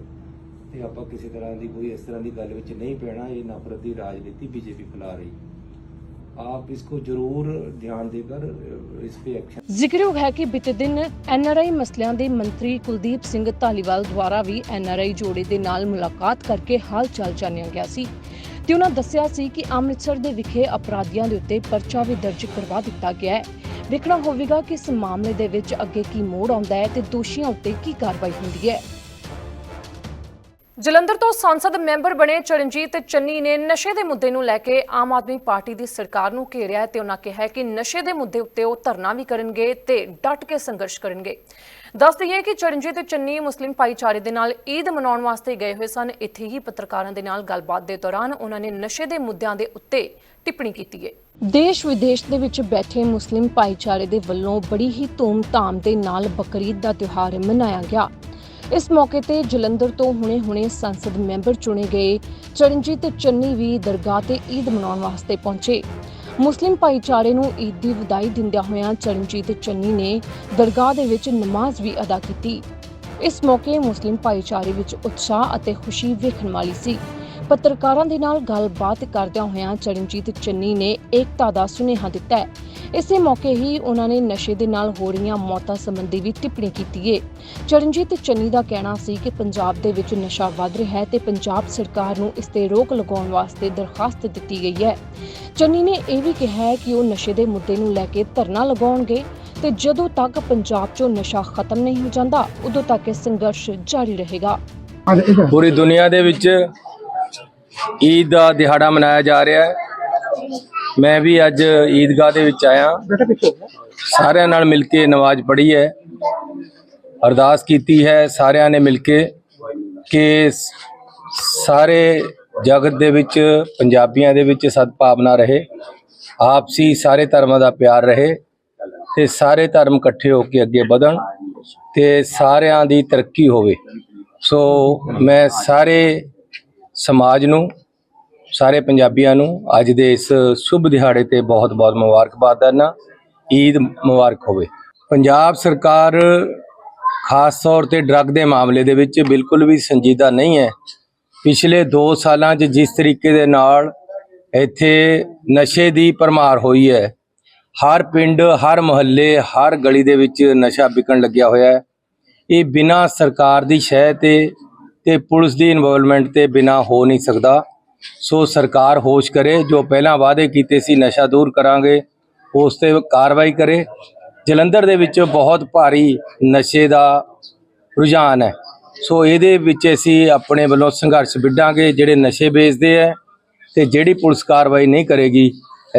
ਤੇ ਆਪਾਂ ਕਿਸੇ ਤਰ੍ਹਾਂ ਦੀ ਕੋਈ ਇਸ ਤਰ੍ਹਾਂ ਦੀ ਗੱਲ ਵਿੱਚ ਨਹੀਂ ਪੈਣਾ ਇਹ ਨਫ਼ਰਤ ਦੀ ਰਾਜਨੀਤੀ ਬੀਜੇਪੀ ਫੈਲਾ ਰਹੀ। ਹੈ आप इसको जरूर ध्यान देकर अ, इस पे एक्शन ਜ਼ਿਕਰਯੋਗ ਹੈ ਕਿ ਬੀਤੇ ਦਿਨ ਐਨਆਰਆਈ ਮਸਲਿਆਂ ਦੇ ਮੰਤਰੀ ਕੁਲਦੀਪ ਸਿੰਘ ਧਾਲੀਵਾਲ ਦੁਆਰਾ ਵੀ ਐਨਆਰਆਈ ਜੋੜੇ ਦੇ ਨਾਲ ਮੁਲਾਕਾਤ ਕਰਕੇ ਹਾਲ ਚਾਲ ਜਾਣਿਆ ਗਿਆ ਸੀ ਤੇ ਉਹਨਾਂ ਦੱਸਿਆ ਸੀ ਕਿ ਅੰਮ੍ਰਿਤਸਰ ਦੇ ਵਿਖੇ ਅਪਰਾਧੀਆਂ ਦੇ ਉੱਤੇ ਪਰਚਾ ਵੀ ਦਰਜ ਕਰਵਾ ਦਿੱਤਾ ਗਿਆ ਹੈ ਵੇਖਣਾ ਹੋਵੇਗਾ ਕਿ ਇਸ ਮਾਮਲੇ ਦੇ ਵਿੱਚ ਅੱਗੇ ਕੀ ਮੋੜ ਆਉਂਦਾ ਹੈ ਤੇ ਦੋਸ਼ੀਆਂ ਉੱਤੇ ਕੀ ਕਾਰਵਾਈ ਹੁੰਦੀ ਹੈ ਜਲੰਧਰ ਤੋਂ ਸੰਸਦ ਮੈਂਬਰ ਬਣੇ ਚਰਨਜੀਤ ਚੰਨੀ ਨੇ ਨਸ਼ੇ ਦੇ ਮੁੱਦੇ ਨੂੰ ਲੈ ਕੇ ਆਮ ਆਦਮੀ ਪਾਰਟੀ ਦੀ ਸਰਕਾਰ ਨੂੰ ਘੇਰਿਆ ਤੇ ਉਹਨਾਂ ਕਿਹਾ ਕਿ ਨਸ਼ੇ ਦੇ ਮੁੱਦੇ ਉੱਤੇ ਉਹ ਧਰਨਾ ਵੀ ਕਰਨਗੇ ਤੇ ਡਟ ਕੇ ਸੰਘਰਸ਼ ਕਰਨਗੇ। ਦੱਸ ਦਈਏ ਕਿ ਚਰਨਜੀਤ ਚੰਨੀ ਮੁਸਲਿਮ ਭਾਈਚਾਰੇ ਦੇ ਨਾਲ ਈਦ ਮਨਾਉਣ ਵਾਸਤੇ ਗਏ ਹੋਏ ਸਨ। ਇੱਥੇ ਹੀ ਪੱਤਰਕਾਰਾਂ ਦੇ ਨਾਲ ਗੱਲਬਾਤ ਦੇ ਦੌਰਾਨ ਉਹਨਾਂ ਨੇ ਨਸ਼ੇ ਦੇ ਮੁੱਦਿਆਂ ਦੇ ਉੱਤੇ ਟਿੱਪਣੀ ਕੀਤੀ ਹੈ। ਦੇਸ਼ ਵਿਦੇਸ਼ ਦੇ ਵਿੱਚ ਬੈਠੇ ਮੁਸਲਿਮ ਭਾਈਚਾਰੇ ਦੇ ਵੱਲੋਂ ਬੜੀ ਹੀ ਧੂਮ-ਧਾਮ ਦੇ ਨਾਲ ਬਕਰੀਦ ਦਾ ਤਿਉਹਾਰ ਮਨਾਇਆ ਗਿਆ। ਇਸ ਮੌਕੇ ਤੇ ਜਲੰਧਰ ਤੋਂ ਹੁਣੇ-ਹੁਣੇ ਸੰਸਦ ਮੈਂਬਰ ਚੁਣੇ ਗਏ। ਚਰਨਜੀਤ ਚੰਨੀ ਵੀ ਦਰਗਾਹ ਤੇ ਈਦ ਮਨਾਉਣ ਵਾਸਤੇ ਪਹੁੰਚੇ। ਮੁਸਲਿਮ ਭਾਈਚਾਰੇ ਨੂੰ ਈਦ ਦੀ ਵਧਾਈ ਦਿੰਦਿਆਂ ਹੋਇਆਂ ਚਰਨਜੀਤ ਚੰਨੀ ਨੇ ਦਰਗਾਹ ਦੇ ਵਿੱਚ ਨਮਾਜ਼ ਵੀ ਅਦਾ ਕੀਤੀ। ਇਸ ਮੌਕੇ ਮੁਸਲਿਮ ਭਾਈਚਾਰੇ ਵਿੱਚ ਉਤਸ਼ਾਹ ਅਤੇ ਖੁਸ਼ੀ ਵੇਖਣ ਵਾਲੀ ਸੀ। ਪੱਤਰਕਾਰਾਂ ਦੇ ਨਾਲ ਗੱਲਬਾਤ ਕਰਦਿਆਂ ਹੋਇਆਂ ਚਰਨਜੀਤ ਚੰਨੀ ਨੇ ਏਕਤਾ ਦਾ ਸੁਨੇਹਾ ਦਿੱਤਾ ਇਸੇ ਮੌਕੇ ਹੀ ਉਹਨਾਂ ਨੇ ਨਸ਼ੇ ਦੇ ਨਾਲ ਹੋ ਰਹੀਆਂ ਮੌਤਾਂ ਸੰਬੰਧੀ ਵੀ ਟਿੱਪਣੀ ਕੀਤੀ ਹੈ ਚਰਨਜੀਤ ਚੰਨੀ ਦਾ ਕਹਿਣਾ ਸੀ ਕਿ ਪੰਜਾਬ ਦੇ ਵਿੱਚ ਨਸ਼ਾ ਵੱਧ ਰਿਹਾ ਹੈ ਤੇ ਪੰਜਾਬ ਸਰਕਾਰ ਨੂੰ ਇਸ ਤੇ ਰੋਕ ਲਗਾਉਣ ਵਾਸਤੇ ਦਰਖਾਸਤ ਦਿੱਤੀ ਗਈ ਹੈ। ਚੰਨੀ ਨੇ ਇਹ ਵੀ ਕਿਹਾ ਹੈ ਕਿ ਉਹ ਨਸ਼ੇ ਦੇ ਮੁੱਦੇ ਨੂੰ ਲੈ ਕੇ ਧਰਨਾ ਲਗਾਉਣਗੇ ਤੇ ਜਦੋਂ ਤੱਕ ਪੰਜਾਬ 'ਚੋਂ ਨਸ਼ਾ ਖਤਮ ਨਹੀਂ ਹੋ ਜਾਂਦਾ ਉਦੋਂ ਤੱਕ ਇਹ ਸੰਘਰਸ਼ ਜਾਰੀ ਰਹੇਗਾ। ਪੂਰੀ ਦੁਨੀਆ ਦੇ ਵਿੱਚ ਈਦ ਦਾ ਦਿਹਾੜਾ ਮਨਾਇਆ ਜਾ ਰਿਹਾ ਹੈ। ਮੈਂ ਵੀ ਅੱਜ ਈਦਗਾਹ ਦੇ ਵਿੱਚ ਆਇਆ। ਸਾਰਿਆਂ ਨਾਲ ਮਿਲ ਕੇ ਨਮਾਜ਼ ਪੜ੍ਹੀ ਹੈ। ਅਰਦਾਸ ਕੀਤੀ ਹੈ ਸਾਰਿਆਂ ਨੇ ਮਿਲ ਕੇ ਕਿ ਸਾਰੇ ਜਗਤ ਦੇ ਵਿੱਚ, ਪੰਜਾਬੀਆਂ ਦੇ ਵਿੱਚ ਸਦਭਾਵਨਾ ਰਹੇ। ਆਪਸੀ ਸਾਰੇ ਧਰਮਾਂ ਦਾ ਪਿਆਰ ਰਹੇ ਤੇ ਸਾਰੇ ਧਰਮ ਇਕੱਠੇ ਹੋ ਕੇ ਅੱਗੇ ਵਧਣ ਤੇ ਸਾਰਿਆਂ ਦੀ ਤਰੱਕੀ ਹੋਵੇ। ਸੋ ਮੈਂ ਸਾਰੇ ਸਮਾਜ ਨੂੰ ਸਾਰੇ ਪੰਜਾਬੀਆਂ ਨੂੰ ਅੱਜ ਦੇ ਇਸ ਸ਼ੁਭ ਦਿਹਾੜੇ ਤੇ ਬਹੁਤ-ਬਹੁਤ ਮੁਬਾਰਕਬਾਦ ਦਿੰਦਾ। ਈਦ ਮੁਬਾਰਕ ਹੋਵੇ। ਪੰਜਾਬ ਸਰਕਾਰ ਖਾਸ ਤੌਰ ਤੇ ਡਰੱਗ ਦੇ ਮਾਮਲੇ ਦੇ ਵਿੱਚ ਬਿਲਕੁਲ ਵੀ ਸੰਜੀਦਾ ਨਹੀਂ ਹੈ। ਪਿਛਲੇ 2 ਸਾਲਾਂ 'ਚ ਜਿਸ ਤਰੀਕੇ ਦੇ ਨਾਲ ਇੱਥੇ ਨਸ਼ੇ ਦੀ ਭਰਮਾਰ ਹੋਈ ਹੈ, ਹਰ ਪਿੰਡ, ਹਰ ਮੁਹੱਲੇ, ਹਰ ਗਲੀ ਦੇ ਵਿੱਚ ਨਸ਼ਾ ਵਿਕਣ ਲੱਗਿਆ ਹੋਇਆ ਹੈ। ਇਹ ਬਿਨਾਂ ਸਰਕਾਰ ਦੀ ਸ਼ਹਿ ਤੇ ਤੇ ਪੁਲਿਸ ਦੀ ਇਨਵੋਲਵਮੈਂਟ ਤੇ ਬਿਨਾਂ ਹੋ ਨਹੀਂ ਸਕਦਾ। ਸੋ ਸਰਕਾਰ ਹੋਸ਼ ਕਰੇ, ਜੋ ਪਹਿਲਾਂ ਵਾਅਦੇ ਕੀਤੇ ਸੀ ਨਸ਼ਾ ਦੂਰ ਕਰਾਂਗੇ, ਉਸ ਤੇ ਕਾਰਵਾਈ ਕਰੇ। ਜਲੰਧਰ ਦੇ ਵਿੱਚ ਬਹੁਤ ਭਾਰੀ ਨਸ਼ੇ ਦਾ ਰੁਝਾਨ ਹੈ। ਸੋ ਇਹਦੇ ਵਿੱਚ ਅਸੀਂ ਆਪਣੇ ਵੱਲੋਂ ਸੰਘਰਸ਼ ਵਿੱਢਾਂਗੇ, ਜਿਹੜੇ ਨਸ਼ੇ ਵੇਚਦੇ ਹੈ ਤੇ ਜਿਹੜੀ ਪੁਲਿਸ ਕਾਰਵਾਈ ਨਹੀਂ ਕਰੇਗੀ,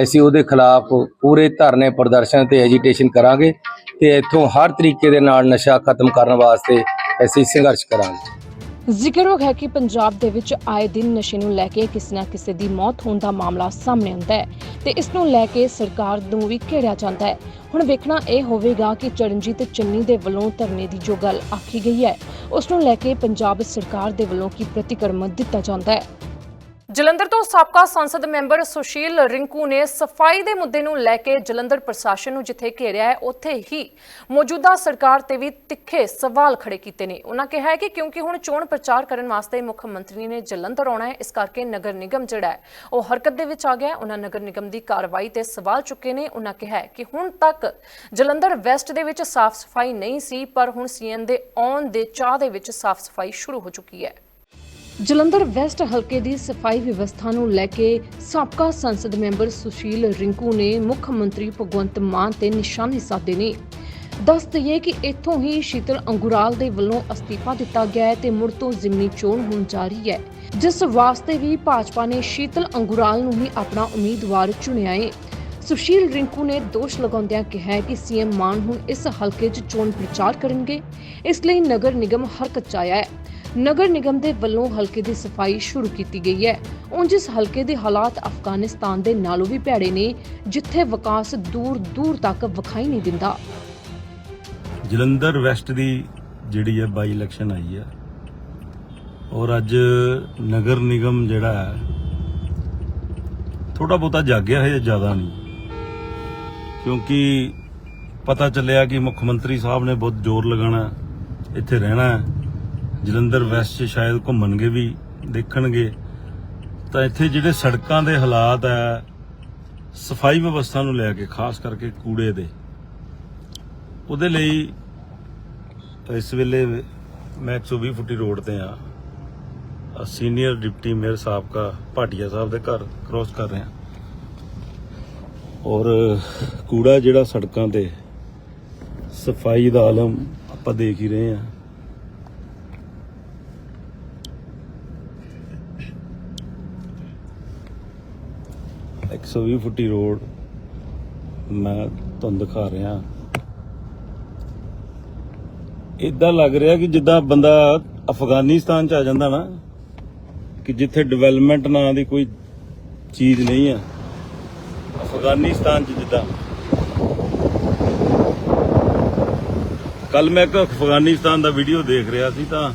ਅਸੀਂ ਉਹਦੇ ਖਿਲਾਫ ਪੂਰੇ ਧਰਨੇ ਪ੍ਰਦਰਸ਼ਨ ਤੇ ਐਜੀਟੇਸ਼ਨ ਕਰਾਂਗੇ ਤੇ ਇੱਥੋਂ ਹਰ ਤਰੀਕੇ ਦੇ ਨਾਲ ਨਸ਼ਾ ਖਤਮ ਕਰਨ ਵਾਸਤੇ ਅਸੀਂ ਸੰਘਰਸ਼ ਕਰਾਂਗੇ। ਜ਼ਿਕਰਯੋਗ ਹੈ ਕਿ ਪੰਜਾਬ ਦੇ ਵਿੱਚ ਆਏ ਦਿਨ ਨਸ਼ੇ ਨੂੰ ਲੈ ਕੇ ਕਿਸੇ ਨਾ ਕਿਸੇ ਦੀ ਮੌਤ ਹੋਣ ਦਾ ਮਾਮਲਾ ਸਾਹਮਣੇ ਆਉਂਦਾ ਹੈ ਤੇ ਇਸ ਨੂੰ ਲੈ ਕੇ ਸਰਕਾਰ ਨੂੰ ਵੀ ਘੇਰਿਆ ਜਾਂਦਾ ਹੈ। ਹੁਣ ਵੇਖਣਾ ਇਹ ਹੋਵੇਗਾ ਕਿ ਚਰਨਜੀਤ ਚੰਨੀ ਦੇ ਵੱਲੋਂ ਧਰਨੇ ਦੀ ਜੋ ਗੱਲ ਆਖੀ ਗਈ ਹੈ, ਉਸ ਨੂੰ ਲੈ ਕੇ ਪੰਜਾਬ ਸਰਕਾਰ ਦੇ ਵੱਲੋਂ ਕੀ ਪ੍ਰਤੀਕਰਮ ਦਿੱਤਾ ਜਾਂਦਾ ਹੈ। ਜਲੰਧਰ ਤੋਂ ਸਾਬਕਾ ਸੰਸਦ ਮੈਂਬਰ ਸੁਸ਼ੀਲ ਰਿੰਕੂ ਨੇ ਸਫ਼ਾਈ ਦੇ ਮੁੱਦੇ ਨੂੰ ਲੈ ਕੇ ਜਲੰਧਰ ਪ੍ਰਸ਼ਾਸਨ ਨੂੰ ਜਿੱਥੇ ਘੇਰਿਆ ਹੈ, ਉੱਥੇ ਹੀ ਮੌਜੂਦਾ ਸਰਕਾਰ ਤੇ ਵੀ ਤਿੱਖੇ ਸਵਾਲ ਖੜੇ ਕੀਤੇ ਨੇ। ਉਹਨਾਂ ਕਿਹਾ ਹੈ ਕਿ ਕਿਉਂਕਿ ਹੁਣ ਚੋਣ ਪ੍ਰਚਾਰ ਕਰਨ ਵਾਸਤੇ ਮੁੱਖ ਮੰਤਰੀ ਨੇ ਜਲੰਧਰ ਆਉਣਾ ਹੈ, ਇਸ ਕਰਕੇ ਨਗਰ ਨਿਗਮ ਜਿਹੜਾ ਹੈ, ਉਹ ਹਰਕਤ ਦੇ ਵਿੱਚ ਆ ਗਿਆ ਉਹਨਾਂ ਨਗਰ ਨਿਗਮ ਦੀ ਕਾਰਵਾਈ ਤੇ ਸਵਾਲ ਚੁੱਕੇ ਨੇ। ਉਹਨਾਂ ਕਿਹਾ ਹੈ ਕਿ ਹੁਣ ਤੱਕ ਜਲੰਧਰ ਵੈਸਟ ਦੇ ਵਿੱਚ ਸਾਫ਼ ਸਫ਼ਾਈ ਨਹੀਂ ਸੀ, ਪਰ ਹੁਣ ਸੀਐਮ ਦੇ ਆਉਣ ਦੇ ਚਾਹ ਦੇ ਵਿੱਚ ਸਾਫ਼ ਸਫ਼ਾਈ ਸ਼ੁਰੂ ਹੋ ਚੁੱਕੀ ਹੈ। ਜਲੰਧਰ ਵੈਸਟ ਹਲਕੇ ਦੀ ਸਫ਼ਾਈ ਵਿਵਸਥਾ ਨੂੰ ਲੈ ਕੇ ਸਾਬਕਾ ਸੰਸਦ ਮੈਂਬਰ ਸੁਸ਼ੀਲ ਰਿੰਕੂ ਨੇ ਮੁੱਖ ਮੰਤਰੀ ਭਗਵੰਤ ਮਾਨ ਤੇ ਨਿਸ਼ਾਨੇ ਸਾਧੇ ਨੇ। ਦੱਸ ਦਈਏ ਕਿ ਇੱਥੋਂ ਹੀ ਸ਼ੀਤਲ ਅੰਗੁਰਾਲ ਦੇ ਵੱਲੋਂ ਅਸਤੀਫਾ ਦਿੱਤਾ ਗਿਆ ਹੈ ਤੇ ਮੁੜ ਤੋਂ ਜ਼ਿਮਨੀ ਚੋਣ ਹੋਣ ਜਾ ਰਹੀ ਹੈ। ਜਿਸ ਵਾਸਤੇ ਵੀ ਭਾਜਪਾ ਨੇ ਸ਼ੀਤਲ ਅੰਗੁਰਾਲ ਨੂੰ ਹੀ ਆਪਣਾ ਉਮੀਦਵਾਰ ਚੁਣਿਆ ਹੈ। ਸੁਸ਼ੀਲ ਰਿੰਕੂ ਨੇ ਦੋਸ਼ ਲਗਾਉਂਦਿਆਂ ਕਿਹਾ ਹੈ ਕਿ ਸੀਐਮ ਮਾਨ ਹੁਣ ਇਸ ਹਲਕੇ 'ਚ ਚੋਣ ਪ੍ਰਚਾਰ ਕਰਨਗੇ। ਇਸ ਲਈ ਨਗਰ ਨਿਗਮ ਹਰਕਤ 'ਚ ਆਇਆ ਹੈ। ਨਗਰ ਨਿਗਮ ਦੇ ਵੱਲੋਂ ਹਲਕੇ ਦੀ ਸਫ਼ਾਈ ਸ਼ੁਰੂ ਕੀਤੀ ਗਈ ਹੈ। ਉਂਝ ਇਸ ਹਲਕੇ ਦੇ ਹਾਲਾਤ ਅਫਗਾਨਿਸਤਾਨ ਦੇ ਨਾਲੋਂ ਵੀ ਭੈੜੇ ਨੇ, ਜਿੱਥੇ ਵਿਕਾਸ ਦੂਰ ਦੂਰ ਤੱਕ ਵਿਖਾਈ ਨਹੀਂ ਦਿੰਦਾ। ਜਲੰਧਰ ਵੈਸਟ ਦੀ ਜਿਹੜੀ ਹੈ ਬਾਈ ਇਲੈਕਸ਼ਨ ਆਈ ਹੈ। ਔਰ ਅੱਜ ਨਗਰ ਨਿਗਮ ਜਿਹੜਾ ਹੈ ਥੋੜਾ ਬਹੁਤਾ ਜਾਗਿਆ ਹੈ ਜ਼ਿਆਦਾ ਨਹੀਂ। ਕਿਉਂਕਿ ਪਤਾ ਚੱਲਿਆ ਕਿ ਮੁੱਖ ਮੰਤਰੀ ਸਾਹਿਬ ਨੇ ਬਹੁਤ ਜ਼ੋਰ ਲਗਾਣਾ ਇੱਥੇ ਰਹਿਣਾ ਜਲੰਧਰ ਵੈਸਟ 'ਚ ਸ਼ਾਇਦ ਘੁੰਮਣਗੇ ਵੀ, ਦੇਖਣਗੇ। ਤਾਂ ਇੱਥੇ ਜਿਹੜੇ ਸੜਕਾਂ ਦੇ ਹਾਲਾਤ ਹੈ ਸਫ਼ਾਈ ਵਿਵਸਥਾ ਨੂੰ ਲੈ ਕੇ, ਖਾਸ ਕਰਕੇ ਕੂੜੇ ਦੇ, ਉਹਦੇ ਲਈ ਇਸ ਵੇਲੇ ਮੈਂ 120 ਫੁੱਟੀ ਰੋਡ ਤੇ ਆ। ਸੀਨੀਅਰ ਡਿਪਟੀ ਮੇਅਰ ਸਾਬਕਾ ਭਾਟੀਆ ਸਾਹਿਬ ਦੇ ਘਰ ਕ੍ਰੋਸ ਕਰ ਰਿਹਾ। ਔਰ ਕੂੜਾ ਜਿਹੜਾ ਸੜਕਾਂ ਤੇ, ਸਫ਼ਾਈ ਦਾ ਆਲਮ ਆਪਾਂ ਦੇਖ ਹੀ ਰਹੇ ਆ ਇੱਕ ਸੌ ਵੀਹ ਫੁੱਟੀ ਰੋਡ ਮੈਂ ਤੁਹਾਨੂੰ ਦਿਖਾ ਰਿਹਾ। ਇਦਾਂ ਲੱਗ ਰਿਹਾ ਕਿ ਜਿੱਦਾਂ ਬੰਦਾ ਅਫਗਾਨਿਸਤਾਨ ਚ ਆ ਜਾਂਦਾ ਨਾ ਕਿ ਜਿੱਥੇ ਡਿਵੈਲਪਮੈਂਟ ਨਾਂ ਦੀ ਕੋਈ ਚੀਜ਼ ਨਹੀਂ ਆ। ਅਫਗਾਨਿਸਤਾਨ ਚ ਜਿੱਦਾਂ। ਕੱਲ ਮੈਂ ਇੱਕ ਅਫਗਾਨਿਸਤਾਨ ਦਾ ਵੀਡੀਓ ਦੇਖ ਰਿਹਾ ਸੀ ਤਾਂ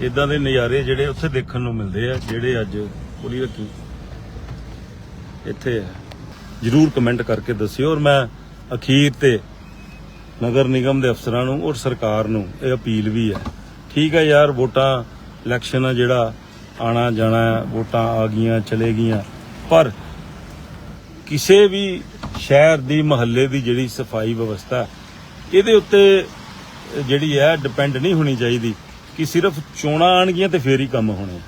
ਇਦਾਂ ਦੇ ਨਜ਼ਾਰੇ ਜਿਹੜੇ ਉੱਥੇ ਦੇਖਣ ਨੂੰ ਮਿਲਦੇ ਆ, ਜਿਹੜੇ ਅੱਜ ਪੁਲੀ ਰੱਖੀ। ਇੱਥੇ ਹੈ। ਜਰੂਰ ਕਮੈਂਟ ਕਰਕੇ ਦੱਸਿਓ ਔਰ ਮੈਂ ਅਖੀਰ ਤੇ ਨਗਰ ਨਿਗਮ ਦੇ ਅਫਸਰਾਂ ਨੂੰ ਔਰ ਸਰਕਾਰ ਨੂੰ ਇਹ ਅਪੀਲ ਵੀ ਹੈ। ਠੀਕ ਹੈ ਯਾਰ, ਵੋਟਾਂ ਇਲੈਕਸ਼ਨ ਆ ਜਿਹੜਾ, ਆਣਾ ਜਾਣਾ, ਵੋਟਾਂ ਆ ਗਈਆਂ, ਚਲੇ ਗਈਆਂ। ਪਰ ਕਿਸੇ ਵੀ ਸ਼ਹਿਰ ਦੀ, ਮਹੱਲੇ ਦੀ ਜਿਹੜੀ ਸਫ਼ਾਈ ਵਿਵਸਥਾ, ਇਹਦੇ ਉੱਤੇ ਜਿਹੜੀ ਹੈ ਡਿਪੈਂਡ ਨਹੀਂ ਹੋਣੀ ਚਾਹੀਦੀ ਕਿ ਸਿਰਫ ਚੋਣਾਂ ਆਣਗੀਆਂ ਤੇ ਫੇਰ ਹੀ ਕੰਮ ਹੋਣੇ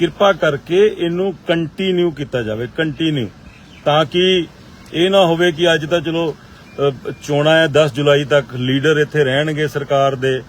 ਕਿਰਪਾ ਕਰਕੇ ਇਹਨੂੰ ਕੰਟੀਨਿਊ ਕੀਤਾ ਜਾਵੇ ਕੰਟੀਨਿਊ ਤਾਂ ਕਿ ਇਹ ਨਾ ਹੋਵੇ ਕਿ ਅੱਜ ਤਾਂ ਚਲੋ ਚੋਣਾਂ ਹੈ 10 ਜੁਲਾਈ ਤੱਕ ਲੀਡਰ ਇੱਥੇ ਰਹਿਣਗੇ ਸਰਕਾਰ ਦੇ,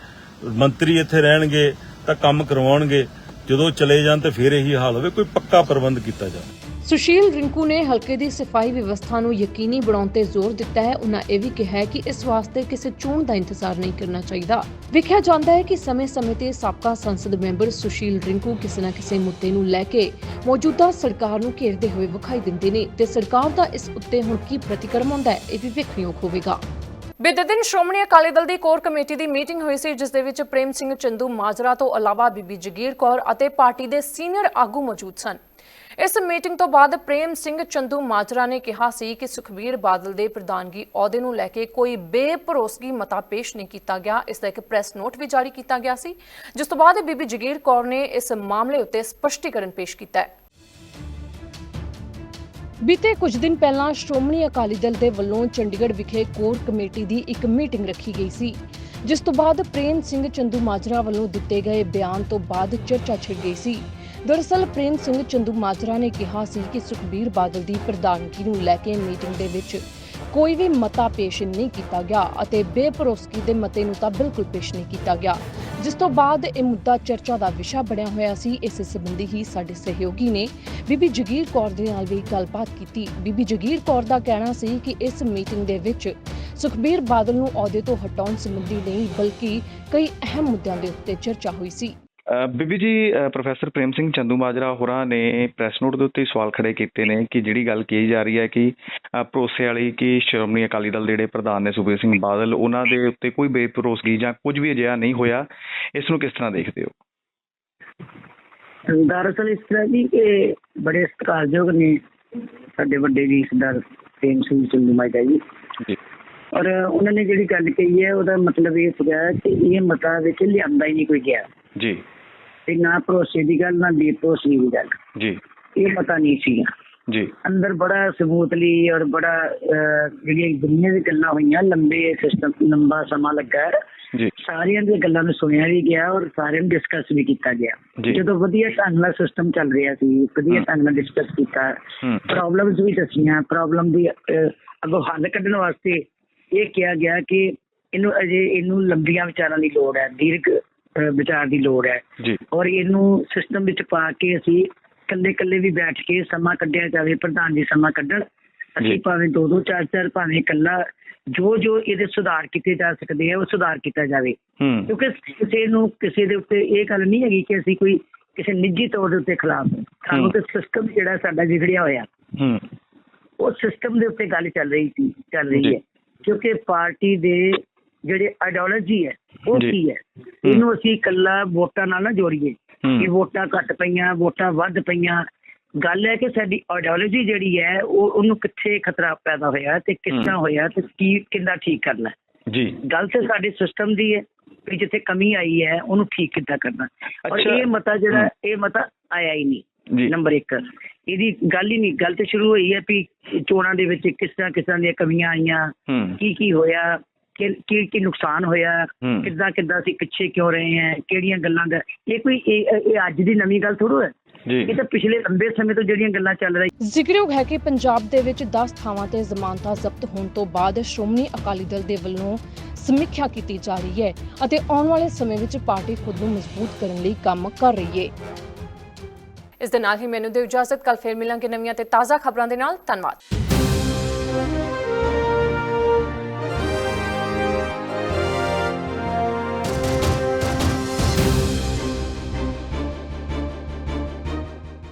ਮੰਤਰੀ ਇੱਥੇ ਰਹਿਣਗੇ, ਤਾਂ ਕੰਮ ਕਰਵਾਉਣਗੇ, ਜਦੋਂ ਚਲੇ ਜਾਣ ਤੇ ਫਿਰ ਇਹੀ ਹਾਲ ਹੋਵੇ, ਕੋਈ ਪੱਕਾ ਪ੍ਰਬੰਧ ਕੀਤਾ ਜਾਵੇ। ਸੁਸ਼ੀਲ ਰਿੰਕੂ ਨੇ ਹਲਕੇ ਦੀ ਸਫ਼ਾਈ ਵਿਵਸਥਾ ਨੂੰ ਯਕੀਨੀ ਬਣਾਉਣ ਤੇ ਜ਼ੋਰ ਦਿੱਤਾ ਹੈ। ਉਹਨਾਂ ਇਹ ਵੀ ਕਿਹਾ ਕਿ ਇਸ ਵਾਸਤੇ ਕਿਸੇ ਚੋਣ ਦਾ ਇੰਤਜ਼ਾਰ ਨਹੀਂ ਕਰਨਾ ਚਾਹੀਦਾ। ਵੇਖਿਆ ਜਾਂਦਾ ਹੈ ਕਿ ਸਮੇਂ-ਸਮੇਂ ਤੇ ਸਾਬਕਾ ਸੰਸਦ ਮੈਂਬਰ ਸੁਸ਼ੀਲ ਰਿੰਕੂ ਕਿਸੇ ਨਾ ਕਿਸੇ ਮੁੱਦੇ ਨੂੰ ਲੈ ਕੇ ਮੌਜੂਦਾ ਸਰਕਾਰ ਨੂੰ ਘੇਰਦੇ ਹੋਏ ਵਿਖਾਈ ਦਿੰਦੇ ਨੇ ਤੇ ਸਰਕਾਰ ਦਾ ਇਸ ਉੱਤੇ ਹੁਣ ਕੀ ਪ੍ਰਤੀਕਰਮ ਹੁੰਦਾ ਹੈ, ਇਹ ਵੀ ਵੇਖਣਯੋਗ ਹੋਵੇਗਾ। ਬੀਤੇ ਦਿਨ ਸ਼੍ਰੋਮਣੀ ਅਕਾਲੀ ਦਲ ਦੀ ਕੋਰ ਕਮੇਟੀ ਦੀ ਮੀਟਿੰਗ ਹੋਈ ਸੀ, ਜਿਸ ਦੇ ਵਿੱਚ ਪ੍ਰੇਮ ਸਿੰਘ ਚੰਦੂ ਮਾਜਰਾ ਤੋਂ ਇਲਾਵਾ ਬੀਬੀ ਜਗੀਰ ਕੌਰ ਅਤੇ ਪਾਰਟੀ ਦੇ ਸੀਨੀਅਰ ਆਗੂ ਮੌਜੂਦ ਸਨ। ਇਸ ਮੀਟਿੰਗ ਤੋਂ ਬਾਅਦ ਪ੍ਰੇਮ ਸਿੰਘ ਚੰਦੂ ਮਾਜਰਾ ਨੇ ਕਿਹਾ ਸੀ ਕਿ ਸੁਖਬੀਰ ਬਾਦਲ ਦੇ ਪ੍ਰਧਾਨਗੀ ਅਹੁਦੇ ਨੂੰ ਲੈ ਕੇ ਕੋਈ ਬੇਭਰੋਸਗੀ ਮਤਾ ਪੇਸ਼ ਨਹੀਂ ਕੀਤਾ ਗਿਆ। ਇਸ ਦਾ ਇੱਕ ਪ੍ਰੈਸ ਨੋਟ ਵੀ ਜਾਰੀ ਕੀਤਾ ਗਿਆ ਸੀ। ਜਿਸ ਤੋਂ ਬਾਅਦ ਬੀਬੀ ਜਗੀਰ ਕੌਰ ਨੇ ਇਸ ਮਾਮਲੇ ਉੱਤੇ ਸਪਸ਼ਟੀਕਰਨ ਪੇਸ਼ ਕੀਤਾ ਹੈ। ਬੀਤੇ ਕੁਝ ਦਿਨ ਪਹਿਲਾਂ ਸ਼੍ਰੋਮਣੀ ਅਕਾਲੀ ਦਲ ਦੇ ਵੱਲੋਂ ਚੰਡੀਗੜ੍ਹ ਵਿਖੇ ਕੋਰ ਕਮੇਟੀ ਦੀ ਇੱਕ ਮੀਟਿੰਗ ਰੱਖੀ ਗਈ ਸੀ। ਜਿਸ ਤੋਂ ਬਾਅਦ ਪ੍ਰੇਮ ਸਿੰਘ ਚੰਦੂ ਮਾਜਰਾ ਵੱਲੋਂ ਦਿੱਤੇ ਗਏ ਬਿਆਨ ਤੋਂ ਬਾਅਦ ਚਰਚਾ ਛਿੜ ਗਈ ਸੀ। ਦਰਅਸਲ ਪ੍ਰੇਮ ਸਿੰਘ ਚੰਦੂ ਮਾਜਰਾ ਨੇ ਕਿਹਾ ਸੀ ਕਿ ਸੁਖਬੀਰ ਬਾਦਲ ਦੀ ਪ੍ਰਧਾਨਗੀ ਨੂੰ ਲੈ ਕੇ ਮੀਟਿੰਗ ਦੇ ਵਿੱਚ ਕੋਈ ਵੀ ਮਤਾ ਪੇਸ਼ ਨਹੀਂ ਕੀਤਾ ਗਿਆ ਅਤੇ ਬੇਪਰੋਸਕੀ ਦੇ ਮਤੇ ਨੂੰ ਤਾਂ ਬਿਲਕੁਲ ਪੇਸ਼ ਨਹੀਂ ਕੀਤਾ ਗਿਆ। ਜਿਸ ਤੋਂ ਬਾਅਦ ਇਹ ਮੁੱਦਾ ਚਰਚਾ ਦਾ ਵਿਸ਼ਾ ਬਣਿਆ ਹੋਇਆ ਸੀ, ਇਸ ਸੰਬੰਧੀ ਹੀ ਸਾਡੇ ਸਹਿਯੋਗੀ ਨੇ ਬੀਬੀ ਜਗੀਰ ਕੌਰ ਦੇ ਨਾਲ ਵੀ ਗੱਲਬਾਤ ਕੀਤੀ। ਬੀਬੀ ਜਗੀਰ ਕੌਰ ਦਾ ਕਹਿਣਾ ਸੀ ਕਿ ਇਸ ਮੀਟਿੰਗ ਦੇ ਵਿੱਚ ਸੁਖਬੀਰ ਬਾਦਲ ਨੂੰ ਅਹੁਦੇ ਤੋਂ ਹਟਾਉਣ ਸੰਬੰਧੀ ਨਹੀਂ, ਬਲਕਿ ਕਈ ਅਹਿਮ ਮੁੱਦਿਆਂ ਦੇ ਉੱਤੇ ਚਰਚਾ ਹੋਈ ਸੀ। ਬੀਬੀ ਜੀ ਪ੍ਰੋਫੈਸਰ ਪ੍ਰੇਮ ਸਿੰਘ ਚੰਦੂ ਮਾਜਰਾ ਹੋਰਾਂ ਨੇ ਪ੍ਰੈਸ ਨੋਟ ਦੇ ਉੱਤੇ ਸਵਾਲ ਖੜੇ ਕੀਤੇ ਨੇ ਕਿ ਜਿਹੜੀ ਗੱਲ ਕਹੀ ਜਾ ਰਹੀ ਹੈ ਕਿ ਭਰੋਸੇ ਵਾਲੀ ਕਿ ਸ਼੍ਰੋਮਣੀ ਅਕਾਲੀ ਦਲ ਦੇ ਜਿਹੜੇ ਪ੍ਰਧਾਨ ਨੇ ਸੁਖਬੀਰ ਸਿੰਘ ਬਾਦਲ ਉਹਨਾਂ ਦੇ ਉੱਤੇ ਕੋਈ ਬੇਭਰੋਸਗੀ ਜਾਂ ਕੁਝ ਵੀ ਅਜਿਹਾ ਨਹੀਂ ਹੋਇਆ ਇਸ ਨੂੰ ਕਿਸ ਤਰ੍ਹਾਂ ਦੇਖਦੇ ਹੋ? ਦਰਅਸਲ ਇਸ ਤਰ੍ਹਾਂ ਜੀ ਕਿ ਬੜੇ ਸਤਿਕਾਰਯੋਗ ਨੇ ਸਾਡੇ ਵੱਡੇ ਜੀ ਸਰਦਾਰ ਪ੍ਰੇਮ ਸਿੰਘ ਚੰਦੂ ਮਾਜਰਾ ਜੀ। ਔਰ ਉਹਨਾਂ ਨੇ ਜਿਹੜੀ ਗੱਲ ਕਹੀ ਹੈ ਉਹਦਾ ਮਤਲਬ ਇਹ ਸੀਗਾ ਕਿ ਇਹ ਮਤਾ ਵਿੱਚ ਲਿਆਂਦਾ ਹੀ ਨਹੀਂ ਕੋਈ ਗਿਆ। ਜੀ। ਤੇ ਨਾ ਭਰੋਸੇ ਦੀ ਗੱਲ ਨਾ ਬੇਭਰੋਸੇ ਦੀ ਗੱਲ। ਜੀ। ਇਹ ਮਤਾ ਨਹੀਂ ਸੀਗਾ ਜੀ। ਅੰਦਰ ਬੜਾ ਸਮੂਥਲੀ ਔਰ ਬੜਾ ਅਹ, ਜਿਹੜੀਆਂ ਦੁਨੀਆ ਦੀ ਗੱਲਾਂ ਹੋਈਆਂ ਲੰਬੇ ਸਿਸਟਮ ਲੰਬਾ ਸਮਾਂ ਲੱਗਾ। ਜੀ। ਸਾਰੀਆਂ ਦੀਆਂ ਗੱਲਾਂ ਨੂੰ ਸੁਣਿਆ ਵੀ ਗਿਆ ਔਰ ਸਾਰਿਆਂ ਨੂੰ ਡਿਸਕਸ ਵੀ ਕੀਤਾ ਗਿਆ। ਜਦੋਂ ਵਧੀਆ ਢੰਗ ਨਾਲ ਸਿਸਟਮ ਚੱਲ ਰਿਹਾ ਸੀ ਵਧੀਆ। ਢੰਗ ਨਾਲ ਡਿਸਕਸ ਕੀਤਾ ਪ੍ਰੋਬਲਮਸ ਵੀ ਦੱਸੀਆਂ ਪ੍ਰੋਬਲਮ ਦੀ ਅੱਗੋਂ ਹੱਲ ਕੱਢਣ ਵਾਸਤੇ ਇਹ ਕਿਹਾ ਗਿਆ ਕਿ ਇਹਨੂੰ ਅਜੇ ਇਹਨੂੰ ਲੰਬੀਆਂ ਵਿਚਾਰਾਂ ਦੀ ਲੋੜ ਹੈ। ਦੀਰਘ ਵਿਚਾਰ ਦੀ ਲੋੜ ਹੈ ਔਰ ਇਹਨੂੰ ਸਿਸਟਮ ਵਿੱਚ ਪਾ ਕੇ ਅਸੀਂ ਇਕੱਲੇ ਇਕੱਲੇ ਵੀ ਬੈਠ ਕੇ ਸਮਾਂ ਕੱਢਿਆ ਜਾਵੇ ਪ੍ਰਧਾਨ ਜੀ ਸਮਾਂ ਕੱਢਣ। ਅਸੀਂ ਭਾਵੇਂ ਦੋ ਦੋ ਚਾਰ ਚਾਰ ਭਾਵੇਂ ਇਕੱਲਾ ਜੋ ਜੋ ਇਹਦੇ ਸੁਧਾਰ ਕੀਤੇ ਜਾ ਸਕਦੇ ਆ ਉਹ ਸੁਧਾਰ ਕੀਤਾ ਜਾਵੇ ਕਿਉਂਕਿ ਕਿਸੇ ਨੂੰ ਕਿਸੇ ਦੇ ਉੱਤੇ ਇਹ ਗੱਲ ਨਹੀਂ ਹੈਗੀ ਕਿ ਅਸੀਂ ਕੋਈ ਕਿਸੇ ਨਿੱਜੀ ਤੌਰ ਦੇ ਉੱਤੇ ਖਿਲਾਫ ਹਾਂ। ਸਾਨੂੰ। ਤੇ ਸਿਸਟਮ ਜਿਹੜਾ ਸਾਡਾ ਵਿਗੜਿਆ ਹੋਇਆ ਉਹ ਸਿਸਟਮ ਦੇ ਉੱਤੇ ਗੱਲ ਚੱਲ ਰਹੀ ਸੀ ਚੱਲ ਰਹੀ। ਹੈ ਕਿਉਂਕਿ ਪਾਰਟੀ ਦੇ ਜਿਹੜੇ ਆਈਡੀਓਲੋਜੀ ਹੈ ਉਹ। ਕੀ ਹੈ ਇਹਨੂੰ ਅਸੀਂ ਇਕੱਲਾ ਵੋਟਾਂ ਨਾਲ ਨਾ ਜੋੜੀਏ। ਕਿ ਵੋਟਾਂ ਘੱਟ ਪਈਆਂ ਵੋਟਾਂ ਵੱਧ ਪਈਆਂ ਗੱਲ ਹੈ ਕਿ ਸਾਡੀ ਆਈਡੀਓਲੋਜੀ ਜਿਹੜੀ ਹੈ ਉਹ ਉਹਨੂੰ ਕਿੱਥੇ ਖਤਰਾ ਪੈਦਾ ਹੋਇਆ ਤੇ। ਤਰ੍ਹਾਂ ਹੋਇਆ ਤੇ ਕੀ ਕਿੰਦਾ ਠੀਕ ਕਰਨਾ। ਜੀ ਗੱਲ ਤੇ ਸਾਡੇ ਸਿਸਟਮ ਦੀ ਹੈ ਕਿ ਜਿੱਥੇ ਕਮੀ ਆਈ ਹੈ ਉਹਨੂੰ ਠੀਕ ਕਿੱਦਾਂ ਕਰਨਾ ਔਰ। ਇਹ ਮਤਾ ਜਿਹੜਾ। ਇਹ ਮਤਾ ਆਇਆ ਹੀ ਨਹੀਂ ਨੰਬਰ 1 ਇਹਦੀ ਗੱਲ ਹੀ ਨਹੀਂ ਗੱਲ ਤੇ ਸ਼ੁਰੂ ਹੋਈ ਹੈ ਵੀ ਚੋਣਾਂ ਦੇ ਵਿੱਚ ਕਿਸ ਤਰ੍ਹਾਂ ਕਿਸ ਤਰ੍ਹਾਂ ਦੀਆਂ ਕਮੀਆਂ ਆਈਆਂ ਕੀ ਕੀ ਹੋਇਆ ਕਿ ਕੀ ਕੀ ਨੁਕਸਾਨ ਹੋਇਆ। ਕਿੱਦਾਂ ਕਿੱਦਾਂ ਅਸੀਂ ਪਿੱਛੇ ਕਿਉਂ ਰਹੇ ਹਾਂ ਕਿਹੜੀਆਂ ਗੱਲਾਂ ਦਾ ਇਹ ਕੋਈ ਇਹ ਅੱਜ ਦੀ ਨਵੀਂ ਗੱਲ ਥੋੜੋ ਹੈ ਜੀ। ਇਹ ਤਾਂ ਪਿਛਲੇ ਲੰਬੇ ਸਮੇਂ ਤੋਂ ਜਿਹੜੀਆਂ ਗੱਲਾਂ ਚੱਲ ਰਹੀਆਂ ਜ਼ਿਕਰਯੋਗ ਹੈ ਕਿ ਪੰਜਾਬ ਦੇ ਵਿੱਚ 10 ਥਾਵਾਂ ਤੇ ਜ਼ਮਾਨਤਾਂ ਜ਼ਬਤ ਹੋਣ ਤੋਂ ਬਾਅਦ ਸ਼੍ਰੋਮਣੀ ਅਕਾਲੀ ਦਲ ਦੇ ਵੱਲੋਂ ਸਮੀਖਿਆ ਕੀਤੀ ਜਾ ਰਹੀ ਹੈ ਅਤੇ ਆਉਣ ਵਾਲੇ ਸਮੇਂ ਵਿੱਚ ਪਾਰਟੀ ਖੁਦ ਨੂੰ ਮਜ਼ਬੂਤ ਕਰਨ ਲਈ ਕੰਮ ਕਰ ਰਹੀ ਹੈ। ਇਸ ਦੇ ਨਾਲ ਹੀ ਮੈਨੂੰ ਦਿਓ ਇਜਾਜ਼ਤ ਕੱਲ ਫੇਰ ਮਿਲਾਂਗੇ ਨਵੀਆਂ ਤੇ ਤਾਜ਼ਾ ਖਬਰਾਂ ਦੇ ਨਾਲ। ਧੰਨਵਾਦ।